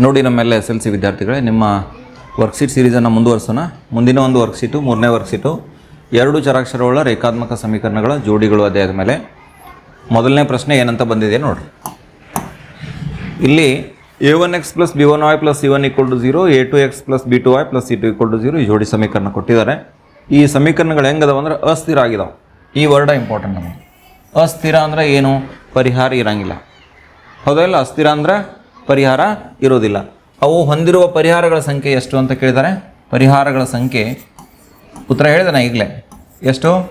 ನೋಡಿ ನಮ್ಮೆಲ್ಲ S L C ವಿದ್ಯಾರ್ಥಿಗಳೇ, ನಿಮ್ಮ ವರ್ಕ್ಶೀಟ್ ಸೀರೀಸನ್ನು ಮುಂದುವರಿಸೋಣ. ಮುಂದಿನ ಒಂದು ವರ್ಕ್ಶೀಟು ಮೂರನೇ ವರ್ಕ್ಶೀಟು ಎರಡು ಚರಾಕ್ಷರವುಳ್ಳ ರೇಖಾತ್ಮಕ ಸಮೀಕರಣಗಳ ಜೋಡಿಗಳು ಅಧ್ಯಾಯದ ಮೇಲೆ. ಮೊದಲನೇ ಪ್ರಶ್ನೆ ಏನಂತ ಬಂದಿದೆ ನೋಡಿರಿ. ಇಲ್ಲಿ A one X plus B one Y plus C one equal to zero A two X plus B two Y plus C two equal to zero ಈ ಜೋಡಿ ಸಮೀಕರಣ ಕೊಟ್ಟಿದ್ದಾರೆ. ಈ ಸಮೀಕರಣಗಳು ಹೆಂಗದವ ಅಂದ್ರೆ ಅಸ್ಥಿರ ಆಗಿದಾವೆ. ಈ ವರ್ಡ ಇಂಪಾರ್ಟೆಂಟ್ ನಮಗೆ. ಅಸ್ಥಿರ ಅಂದ್ರೆ ಏನು? ಪರಿಹಾರ ಇರಂಗಿಲ್ಲ. ಹೌದಲ್ಲ ಅಸ್ಥಿರ ಅಂದ್ರೆ ಪರಿಹಾರ ಇರೋದಿಲ್ಲ ಅವು ಹೊಂದಿರುವ ಪರಿಹಾರಗಳ ಸಂಖ್ಯೆ ಎಷ್ಟು ಅಂತ ಕೇಳಿದ್ದಾರೆ ಪರಿಹಾರಗಳ ಸಂಖ್ಯೆ, ಉತ್ತರ ಹೇಳಿದೆ ನಾ ಈಗಲೇ. ಎಷ್ಟು?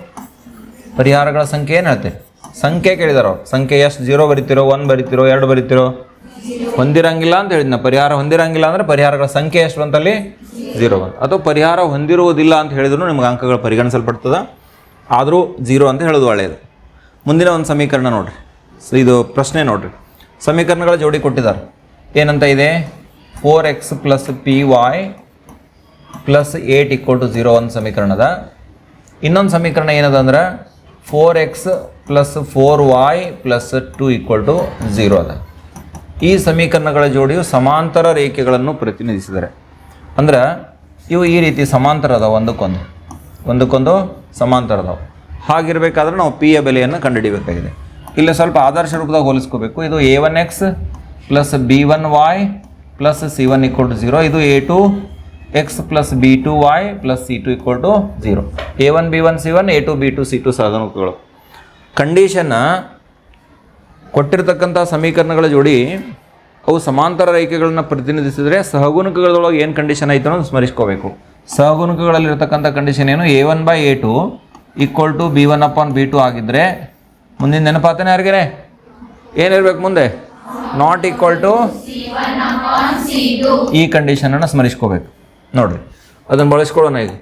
ಪರಿಹಾರಗಳ ಸಂಖ್ಯೆ ಏನು ಹೇಳ್ತೆ ಸಂಖ್ಯೆ ಕೇಳಿದಾರೋ ಸಂಖ್ಯೆ ಎಷ್ಟು? ಜೀರೋ ಬರಿತಿರೋ ಒನ್ ಬರಿತಿರೋ, ಎರಡು ಬರಿತಿರೋ? ಹೊಂದಿರಂಗಿಲ್ಲ ಅಂತ ಹೇಳಿದ್ನ. ಪರಿಹಾರ ಹೊಂದಿರಂಗಿಲ್ಲ ಅಂದರೆ ಪರಿಹಾರಗಳ ಸಂಖ್ಯೆ ಎಷ್ಟು ಅಂತಲ್ಲಿ ಜೀರೋ ಬಂತು. ಅಥವಾ ಪರಿಹಾರ ಹೊಂದಿರುವುದಿಲ್ಲ ಅಂತ ಹೇಳಿದ್ರು ನಿಮ್ಗೆ ಅಂಕಗಳು ಪರಿಗಣಿಸಲ್ಪಡ್ತದೆ. ಆದರೂ ಜೀರೋ ಅಂತ ಹೇಳೋದು ಒಳ್ಳೆಯದು. ಮುಂದಿನ ಒಂದು ಸಮೀಕರಣ ನೋಡಿರಿ. ಇದು ಪ್ರಶ್ನೆ ನೋಡಿರಿ. ಸಮೀಕರಣಗಳ ಜೋಡಿ ಕೊಟ್ಟಿದ್ದಾರೆ. ಏನಂತ ಇದೆ? Four X plus P Y plus eight equal to zero ಒಂದು ಸಮೀಕರಣದ. ಇನ್ನೊಂದು ಸಮೀಕರಣ ಏನದ ಅಂದ್ರೆ four X plus four Y plus two equal to zero ಅದ. ಈ ಸಮೀಕರಣಗಳ ಜೋಡಿಯು ಸಮಾಂತರ ರೇಖೆಗಳನ್ನು ಪ್ರತಿನಿಧಿಸಿದರೆ. ಅಂದ್ರೆ ಇವು ಈ ರೀತಿ ಸಮಾಂತರ ಅದಾವ, ಒಂದಕ್ಕೊಂದು. ಒಂದಕ್ಕೊಂದು ಸಮಾಂತರ ಅದಾವೆ. ಹಾಗಿರ್ಬೇಕಾದ್ರೆ ನಾವು ಪಿ ಯ ಬೆಲೆಯನ್ನು ಕಂಡುಹಿಡಿಬೇಕಾಗಿದೆ ಇಲ್ಲಿ ಸ್ವಲ್ಪ ಆದರ್ಶ ರೂಪದಾಗ ಹೋಲಿಸ್ಕೋಬೇಕು. ಇದು A one X plus B one Y plus C one equal to zero ಇದು A two X plus B two Y plus C two equal to zero A one B one C one A two B two C two ಸಾಧನಗಳು. ಕಂಡೀಷನ್ನ ಕೊಟ್ಟಿರ್ತಕ್ಕಂಥ ಸಮೀಕರಣಗಳ ಜೋಡಿ ಅವು ಸಮಾಂತರ ರೇಖೆಗಳನ್ನು ಪ್ರತಿನಿಧಿಸಿದರೆ ಸಹಗುಣಕಗಳೊಳಗೆ ಏನು ಕಂಡೀಷನ್ ಐತೆ ಅನ್ನೋದು ಸ್ಮರಿಸ್ಕೋಬೇಕು. ಸಹಗುಣಕಗಳಲ್ಲಿರ್ತಕ್ಕಂಥ ಕಂಡೀಷನ್ ಏನು? A one by A two equal to B one upon B two ಆಗಿದ್ದರೆ ಮುಂದಿನ ನೆನಪಾತನೇ ಯಾರಿಗೇನೆ? ಏನಿರ್ಬೇಕು ಮುಂದೆ? ನಾಟ್ ಈಕ್ವಲ್ ಟು ಈ ಕಂಡೀಷನನ್ನು ಸ್ಮರಿಸ್ಕೋಬೇಕು. ನೋಡಿರಿ. ಅದನ್ನು ಬಳಸ್ಕೊಳ್ಳೋಣ ಈಗ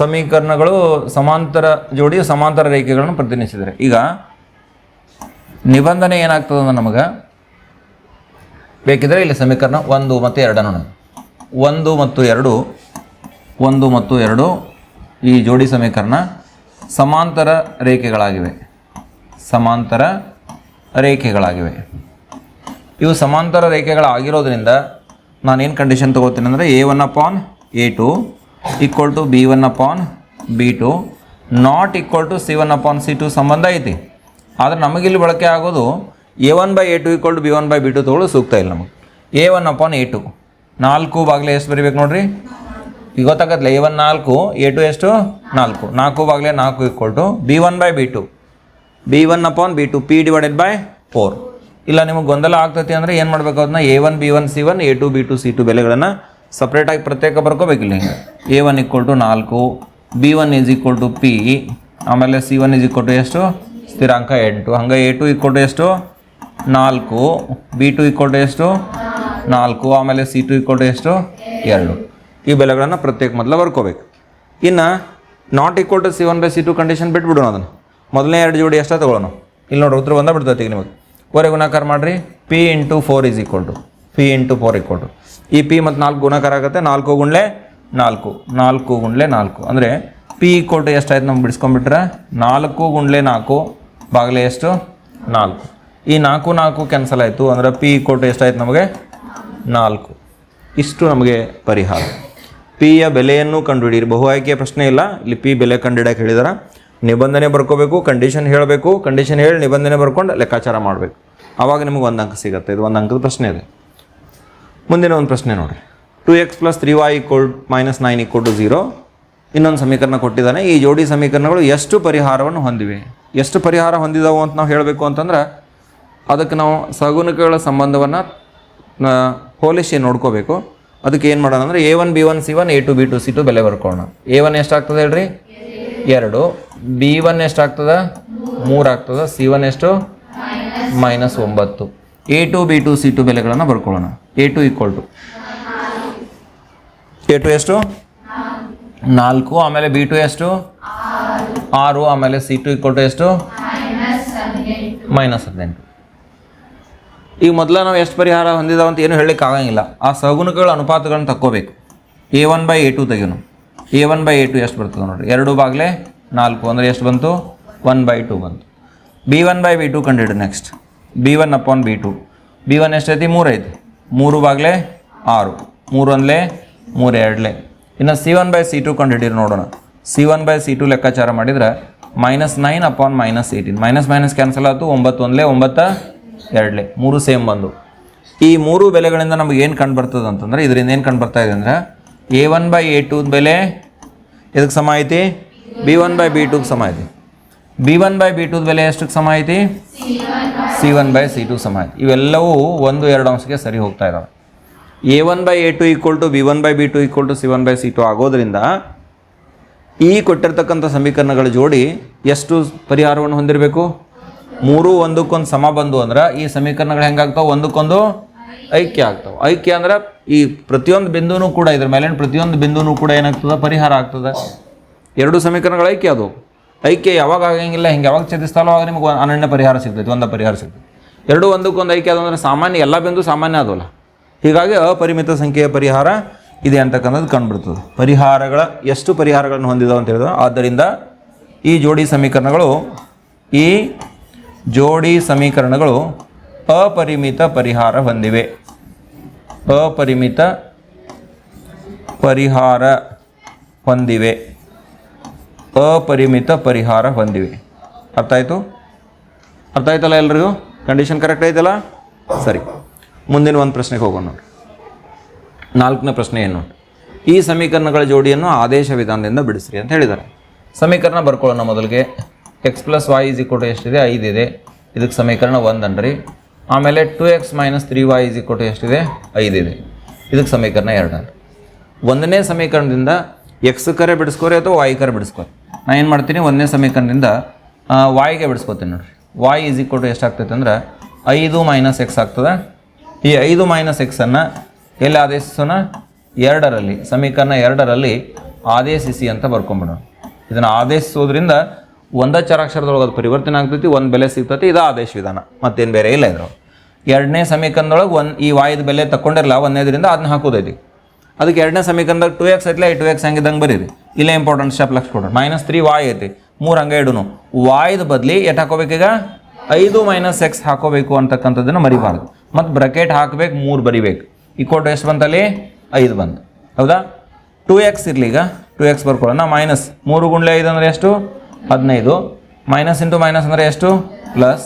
ಸಮೀಕರಣಗಳು ಸಮಾಂತರ ಜೋಡಿ ಸಮಾಂತರ ರೇಖೆಗಳನ್ನು ಪ್ರತಿನಿಧಿಸಿದರೆ. ಈಗ ನಿಬಂಧನೆ ಏನಾಗ್ತದೆ ನಮಗೆ? ಬೇಕಿದ್ರೆ ಇಲ್ಲಿ ಸಮೀಕರಣ ಒಂದು ಮತ್ತು ಎರಡನ್ನು ಒಂದು ಮತ್ತು ಎರಡು ಒಂದು ಮತ್ತು ಎರಡು ಈ ಜೋಡಿ ಸಮೀಕರಣ ಸಮಾಂತರ ರೇಖೆಗಳಾಗಿವೆ. ಸಮಾಂತರ ರೇಖೆಗಳಾಗಿವೆ. ಇವು ಸಮಾಂತರ ರೇಖೆಗಳಾಗಿರೋದ್ರಿಂದ ನಾನೇನು ಕಂಡೀಷನ್ ತೊಗೋತೀನಿ ಅಂದರೆ A one upon A two equal to B one upon B two not equal to C one upon C two ಸಂಬಂಧ ಐತಿ. ಆದರೆ ನಮಗಿಲ್ಲಿ ಬಳಕೆ ಆಗೋದು A one by A two equal to B one by B two ತೊಗೊಳ್ಳೋ ಸೂಕ್ತ ಇಲ್ಲ ನಮಗೆ. A one upon A two ನಾಲ್ಕು ಬಾಗಿಲೆ ಎಷ್ಟು ಬರಿಬೇಕು ನೋಡ್ರಿ? ಈಗ ಗೊತ್ತಾಗತ್ತಲ್ಲ ಎ ಒನ್ ನಾಲ್ಕು ಎ ಟು ಎಷ್ಟು? ನಾಲ್ಕು. ನಾಲ್ಕು ಬಾಗಿಲೆ ನಾಲ್ಕು equal to B one by B two B one upon B two P divided by four ಇಲ್ಲ, ನಿಮಗೆ ಗೊಂದಲ ಆಗ್ತೈತಿ ಅಂದರೆ ಏನು ಮಾಡಬೇಕು? ಅದನ್ನ A one B one C one A two B two C two ಬೆಲೆಗಳನ್ನು ಸಪ್ರೇಟಾಗಿ ಪ್ರತ್ಯೇಕ ಬರ್ಕೋಬೇಕಿಲ್ಲ ಹಿಂಗೆ ಎ ಒನ್ ಈಕ್ವಲ್ ಟು ನಾಲ್ಕು B one is equal to P ಆಮೇಲೆ C one is equal to ಎಷ್ಟು? ಸ್ಥಿರಾಂಕ ಎಂಟು. ಹಂಗೆ ಎ ಟು ಈಕ್ವಲ್ ಟು ಎಷ್ಟು? ನಾಲ್ಕು. ಬಿ ಟು ಈಕ್ವಲ್ ಟು ಎಷ್ಟು? ನಾಲ್ಕು. ಆಮೇಲೆ ಸಿ ಟು ಈಕ್ವಲ್ ಟು ಎಷ್ಟು? ಎರಡು. ಈ ಬೆಲೆಗಳನ್ನು ಪ್ರತ್ಯೇಕ ಮೊದಲು ಬರ್ಕೋಬೇಕು. ಇನ್ನು not equal to C one by C two condition ಬಿಟ್ಬಿಡೋಣ ಅದನ್ನು. ಮೊದಲನೇ ಎರಡು ಜೋಡಿ ಎಷ್ಟ ತಗೊಳ್ಳೋಣ. ಇಲ್ಲಿ ನೋಡ್ರಿ ಉತ್ತರ ಬಂದ ಬಿಡ್ತೈತಿ ನಿಮಗೆ. ಕೋರೆ ಗುಣಾಕಾರ ಮಾಡಿರಿ. P into four is equal to P into four equal to ಈ ಪಿ ಮತ್ತು ನಾಲ್ಕು ಗುಣಾಕಾರ ಆಗುತ್ತೆ. ನಾಲ್ಕು ಗುಂಡ್ಲೆ ನಾಲ್ಕು. ನಾಲ್ಕು ಗುಂಡ್ಲೆ ನಾಲ್ಕು. ಅಂದರೆ ಪಿ ಈಕ್ವಲ್ ಟು ಎಷ್ಟಾಯ್ತು ನಮ್ಗೆ ಬಿಡಿಸ್ಕೊಂಡ್ಬಿಟ್ರೆ? ನಾಲ್ಕು ಗುಂಡ್ಲೆ ನಾಲ್ಕು ಬಾಗಿಲೆ ಎಷ್ಟು? ನಾಲ್ಕು. ಈ ನಾಲ್ಕು ನಾಲ್ಕು ಕ್ಯಾನ್ಸಲ್ ಆಯಿತು. ಅಂದರೆ ಪಿ ಈಕ್ವಲ್ ಟು ಎಷ್ಟಾಯ್ತು ನಮಗೆ? ನಾಲ್ಕು. ಇಷ್ಟು ನಮಗೆ ಪರಿಹಾರ. ಪಿಯ ಬೆಲೆಯನ್ನು ಕಂಡುಹಿಡಿಯಿರಿ. ಬಹು ಆಯ್ಕೆಯ ಪ್ರಶ್ನೆ ಇಲ್ಲ. ಇಲ್ಲಿ ಪಿ ಬೆಲೆ ಕಂಡುಹಿಡಿಯಕ್ಕೆ ಹೇಳಿದಾರ. ನಿಬಂಧನೆ ಬರ್ಕೋಬೇಕು ಕಂಡೀಷನ್ ಹೇಳಬೇಕು ಕಂಡೀಷನ್ ಹೇಳಿ ನಿಬಂಧನೆ ಬರ್ಕೊಂಡು ಲೆಕ್ಕಾಚಾರ ಮಾಡಬೇಕು. ಆವಾಗ ನಿಮಗೆ ಒಂದು ಅಂಕ ಸಿಗುತ್ತೆ. ಇದು ಒಂದು ಅಂಕದ ಪ್ರಶ್ನೆ ಇದೆ. ಮುಂದಿನ ಒಂದು ಪ್ರಶ್ನೆ ನೋಡಿ two X plus three Y equal minus nine equal to zero ಇನ್ನೊಂದು ಸಮೀಕರಣ ಕೊಟ್ಟಿದ್ದಾನೆ. ಈ ಜೋಡಿ ಸಮೀಕರಣಗಳು ಎಷ್ಟು ಪರಿಹಾರವನ್ನು ಹೊಂದಿವೆ? ಎಷ್ಟು ಪರಿಹಾರ ಹೊಂದಿದವು ಅಂತ ನಾವು ಹೇಳಬೇಕು ಅಂತಂದ್ರೆ, ಅದಕ್ಕೆ ನಾವು ಸಗುಣಕಗಳ ಸಂಬಂಧವನ್ನು ಹೋಲಿಸಿ ನೋಡ್ಕೋಬೇಕು. ಅದಕ್ಕೆ ಏನು ಮಾಡೋಣ ಅಂದರೆ A one B one C one A two B two C two ಬೆಲೆ ಬರ್ಕೋಣ. ಎ ಒನ್ ಎಷ್ಟಾಗ್ತದೆ ಹೇಳ್ರಿ? ಎರಡು. ಬಿ ಒನ್ ಎಷ್ಟಾಗ್ತದ ಮೂರು ಆಗ್ತದೆ. ಸಿ ಒನ್ ಎಷ್ಟು? ಮೈನಸ್ ಒಂಬತ್ತು. A two B two C two ಬೆಲೆಗಳನ್ನು ಬರ್ಕೊಳ್ಳೋಣ. A two equal to A two ಎಷ್ಟು? ನಾಲ್ಕು. ಆಮೇಲೆ ಬಿ ಟು ಎಷ್ಟು? ಆರು. ಆಮೇಲೆ ಸಿ ಟು ಈಕ್ವಲ್ ಟು ಎಷ್ಟು? ಮೈನಸ್ ಹದಿನೆಂಟು. ಈಗ ಮೊದಲ ನಾವು ಎಷ್ಟು ಪರಿಹಾರ ಹೊಂದಿದಾವ ಅಂತ ಏನು ಹೇಳಲಿಕ್ಕೆ ಆಗಂಗಿಲ್ಲ. ಆ ಸಗುಣಗಳ ಅನುಪಾತಗಳನ್ನು ತಕ್ಕೋಬೇಕು. A one by A two ತೆಗೆಯೋನು. A one by A two ಎಷ್ಟು ಬರ್ತದೆ ನೋಡಿರಿ? ಎರಡು ಬಾಗಿಲೆ ನಾಲ್ಕು ಅಂದರೆ ಎಷ್ಟು ಬಂತು? ಒನ್ ಬೈ ಟು ಬಂತು. B one by B two ಕಂಡಿಡು next B one upon B two B one ಎಷ್ಟೈತಿ? ಮೂರೈತಿ. ಮೂರು ಬಾಗ್ಲೆ ಆರು. ಮೂರು ಒಂದ್ಲೆ ಮೂರು ಎರಡಲೇ ಇನ್ನು C one by C two ಕಂಡು ಹಿಡೀರಿ ನೋಡೋಣ. C one by C two ಲೆಕ್ಕಾಚಾರ ಮಾಡಿದ್ರೆ minus nine upon minus eighteen minus minus cancel ಆಯಿತು, ಒಂಬತ್ತು ಒಂದಲೆ ಒಂಬತ್ತ ಎರಡಲೇ. ಮೂರು ಸೇಮ್ ಬಂದು. ಈ ಮೂರು ಬೆಲೆಗಳಿಂದ ನಮಗೆ ಏನು ಕಂಡು ಬರ್ತದೆ ಅಂತಂದ್ರೆ, ಇದರಿಂದ ಏನು ಕಂಡು ಬರ್ತಾ ಇದೆ ಅಂದ್ರೆ A one by A two ಬೆಲೆ ಇದಕ್ಕೆ ಸಮ ಐತಿ? ಬಿ ಒನ್ ಬೈ ಬಿ ಟುಗೆ ಸಮ ಐತಿ. ಬಿ ಒನ್ ಬೈ ಬಿ ಟುದ ಬೆಲೆ ಎಷ್ಟಕ್ಕೆ ಸಮ ಐತಿ? C one by C two ಸಮ ಐತಿ. ಇವೆಲ್ಲವೂ ಒಂದು ಎರಡು ಅಂಶಕ್ಕೆ ಸರಿ ಹೋಗ್ತಾ ಇದ್ದಾವೆ A one by A two equal to B one by B two equal to C one by C two ಆಗೋದ್ರಿಂದ ಈ ಕೊಟ್ಟಿರ್ತಕ್ಕಂಥ ಸಮೀಕರಣಗಳ ಜೋಡಿ ಎಷ್ಟು ಪರಿಹಾರವನ್ನು ಹೊಂದಿರಬೇಕು? ಮೂರು ಒಂದಕ್ಕೊಂದು ಸಮ ಬಂದು ಅಂದ್ರೆ ಈ ಸಮೀಕರಣಗಳು ಹೆಂಗಾಗ್ತಾವೆ? ಒಂದಕ್ಕೊಂದು ಐಕ್ಯ ಆಗ್ತಾವೆ. ಐಕ್ಯ ಅಂದ್ರೆ ಈ ಪ್ರತಿಯೊಂದು ಬಿಂದುನೂ ಕೂಡ ಇದ್ರ ಮೇಲಿನ ಪ್ರತಿಯೊಂದು ಬಿಂದುನೂ ಕೂಡ ಏನಾಗ್ತದೆ? ಪರಿಹಾರ ಆಗ್ತದೆ. ಎರಡು ಸಮೀಕರಣಗಳ ಐಕ್ಯ ಅದು. ಐಕ್ಯ ಯಾವಾಗ ಆಗಂಗಿಲ್ಲ, ಹಿಂಗೆ ಯಾವಾಗ ಛೇದಿಸ್ತಾಲೋ ಆಗ ನಿಮಗೆ ಅನನ್ಯ ಪರಿಹಾರ ಸಿಗ್ತೈತಿ, ಒಂದು ಪರಿಹಾರ ಸಿಗ್ತೈತಿ. ಎರಡು ಒಂದಕ್ಕೊಂದು ಐಕ್ಯ ಅದು ಅಂದ್ರೆ ಸಾಮಾನ್ಯ, ಎಲ್ಲ ಬಿಂದು ಸಾಮಾನ್ಯ ಅದಲ್ಲ ಹೀಗಾಗಿ ಅಪರಿಮಿತ ಸಂಖ್ಯೆಯ ಪರಿಹಾರ ಇದೆ ಅಂತಕ್ಕಂಥದ್ದು ಕಂಡುಬಿಡ್ತದೆ. ಪರಿಹಾರಗಳ, ಎಷ್ಟು ಪರಿಹಾರಗಳನ್ನು ಹೊಂದಿದಾವೆ ಅಂತ ಹೇಳಿದ್ರೆ, ಆದ್ದರಿಂದ ಈ ಜೋಡಿ ಸಮೀಕರಣಗಳು, ಈ ಜೋಡಿ ಸಮೀಕರಣಗಳು ಅಪರಿಮಿತ ಪರಿಹಾರ ಹೊಂದಿವೆ. ಅಪರಿಮಿತ ಪರಿಹಾರ ಹೊಂದಿವೆ. ಅಪರಿಮಿತ ಪರಿಹಾರ ಹೊಂದಿವೆ. ಅರ್ಥ ಆಯಿತು ಅರ್ಥ ಆಯ್ತಲ್ಲ ಎಲ್ರಿಗೂ? ಕಂಡೀಷನ್ ಕರೆಕ್ಟ್ ಆಯ್ತಲ್ಲ ಸರಿ. ಮುಂದಿನ ಒಂದು ಪ್ರಶ್ನೆಗೆ ಹೋಗೋಣ ನೋಡಿ. ನಾಲ್ಕನೇ ಪ್ರಶ್ನೆ ಏನು ಈ ಸಮೀಕರಣಗಳ ಜೋಡಿಯನ್ನು ಆದೇಶ ವಿಧಾನದಿಂದ ಬಿಡಿಸ್ರಿ ಅಂತ ಹೇಳಿದ್ದಾರೆ. ಸಮೀಕರಣ ಬರ್ಕೊಳ್ಳೋಣ ಮೊದಲಿಗೆ. X plus Y is equal to ಎಷ್ಟಿದೆ ಐದು ಇದೆ. ಇದಕ್ಕೆ ಸಮೀಕರಣ ಒಂದು ಅನ್ರಿ. ಆಮೇಲೆ two X minus three Y is equal to ಎಷ್ಟಿದೆ ಐದು ಇದೆ. ಇದಕ್ಕೆ ಸಮೀಕರಣ ಎರಡು ಒಂದನೇ ಸಮೀಕರಣದಿಂದ ಎಕ್ಸ್ ಕರೆ ಬಿಡಿಸ್ಕೋರಿ ಅಥವಾ ವೈ ಕರೆ ಬಿಡಿಸ್ಕೋರಿ? ನಾನು ಏನು ಮಾಡ್ತೀನಿ, ಒಂದನೇ ಸಮೀಕರಣದಿಂದ ವಾಯ್ಗೆ ಬಿಡಿಸ್ಕೋತೀನಿ ನೋಡಿರಿ. ವಾಯ್ ಈಸ್ ಈಕ್ವಲ್ ಟು ಎಷ್ಟಾಗ್ತೈತೆ ಅಂದ್ರೆ, ಐದು ಮೈನಸ್ ಎಕ್ಸ್ ಆಗ್ತದೆ. ಈ ಐದು ಮೈನಸ್ ಎಕ್ಸನ್ನು ಎಲ್ಲಿ ಆದೇಶಿಸೋಣ? ಎರಡರಲ್ಲಿ. ಸಮೀಕರಣ ಎರಡರಲ್ಲಿ ಆದೇಶಿಸಿ ಅಂತ ಬರ್ಕೊಂಬಿಡೋಣ. ಇದನ್ನು ಆದೇಶಿಸೋದ್ರಿಂದ ಒಂದೇ ಚರಾಕ್ಷರದೊಳಗೆ ಅದು ಪರಿವರ್ತನೆ ಆಗ್ತೈತಿ, ಒಂದು ಬೆಲೆ ಸಿಗ್ತೈತಿ, ಇದು ಆದೇಶ ವಿಧಾನ. ಮತ್ತೇನು ಬೇರೆ ಇಲ್ಲ ಇದ್ರು ಎರಡನೇ ಸಮೀಕರಣದೊಳಗೆ ಒಂದು ಈ ವಾಯ್ದ ಬೆಲೆ ತಗೊಂಡಿರಲ್ಲ ಒಂದನೇದರಿಂದ ಅದನ್ನ ಹಾಕೋದೈತಿ. ಅದಕ್ಕೆ ಎರಡನೇ ಸಮೀಕರಣದಾಗ ಟು ಎಕ್ಸ್ ಐತಿಲ್ಲ ಈ ಟು ಎಕ್ಸ್ ಹಂಗಿದ್ದಂಗೆ ಬರೀರಿ. ಇಲ್ಲೇ ಇಂಪಾರ್ಟೆಂಟ್ ಸ್ಟೆಪ್ ಲಕ್ಷ ಕೊಡೋಣ. ಮೈನಸ್ ತ್ರೀ ವಾಯ್ ಐತಿ. ಮೂರು ಹಂಗೆ ಇಡುನು. ವಾಯ್ದ ಬದಲಿ ಎಟ್ ಹಾಕೋಬೇಕೀಗ ಐದು ಮೈನಸ್ ಎಕ್ಸ್ ಹಾಕೋಬೇಕು ಅಂತಕ್ಕಂಥದ್ದನ್ನು ಮರಿಬಾರ್ದು. ಮತ್ತು ಬ್ರಕೆಟ್ ಹಾಕಬೇಕು, ಮೂರು ಬರಿಬೇಕು. ಈ ಕೊಟ್ಟು ಎಷ್ಟು ಬಂತಲ್ಲಿ? ಐದು ಬಂತು. ಹೌದಾ? ಟು ಎಕ್ಸ್ ಇರಲಿ ಈಗ. To X ಬರ್ಕೊಳ್ಳೋಣ. ಮೈನಸ್ ಮೂರು ಗುಂಡ್ಲೆ ಐದು ಅಂದರೆ ಎಷ್ಟು? ಹದಿನೈದು. ಮೈನಸ್ ಇಂಟು ಮೈನಸ್ ಅಂದರೆ ಎಷ್ಟು? ಪ್ಲಸ್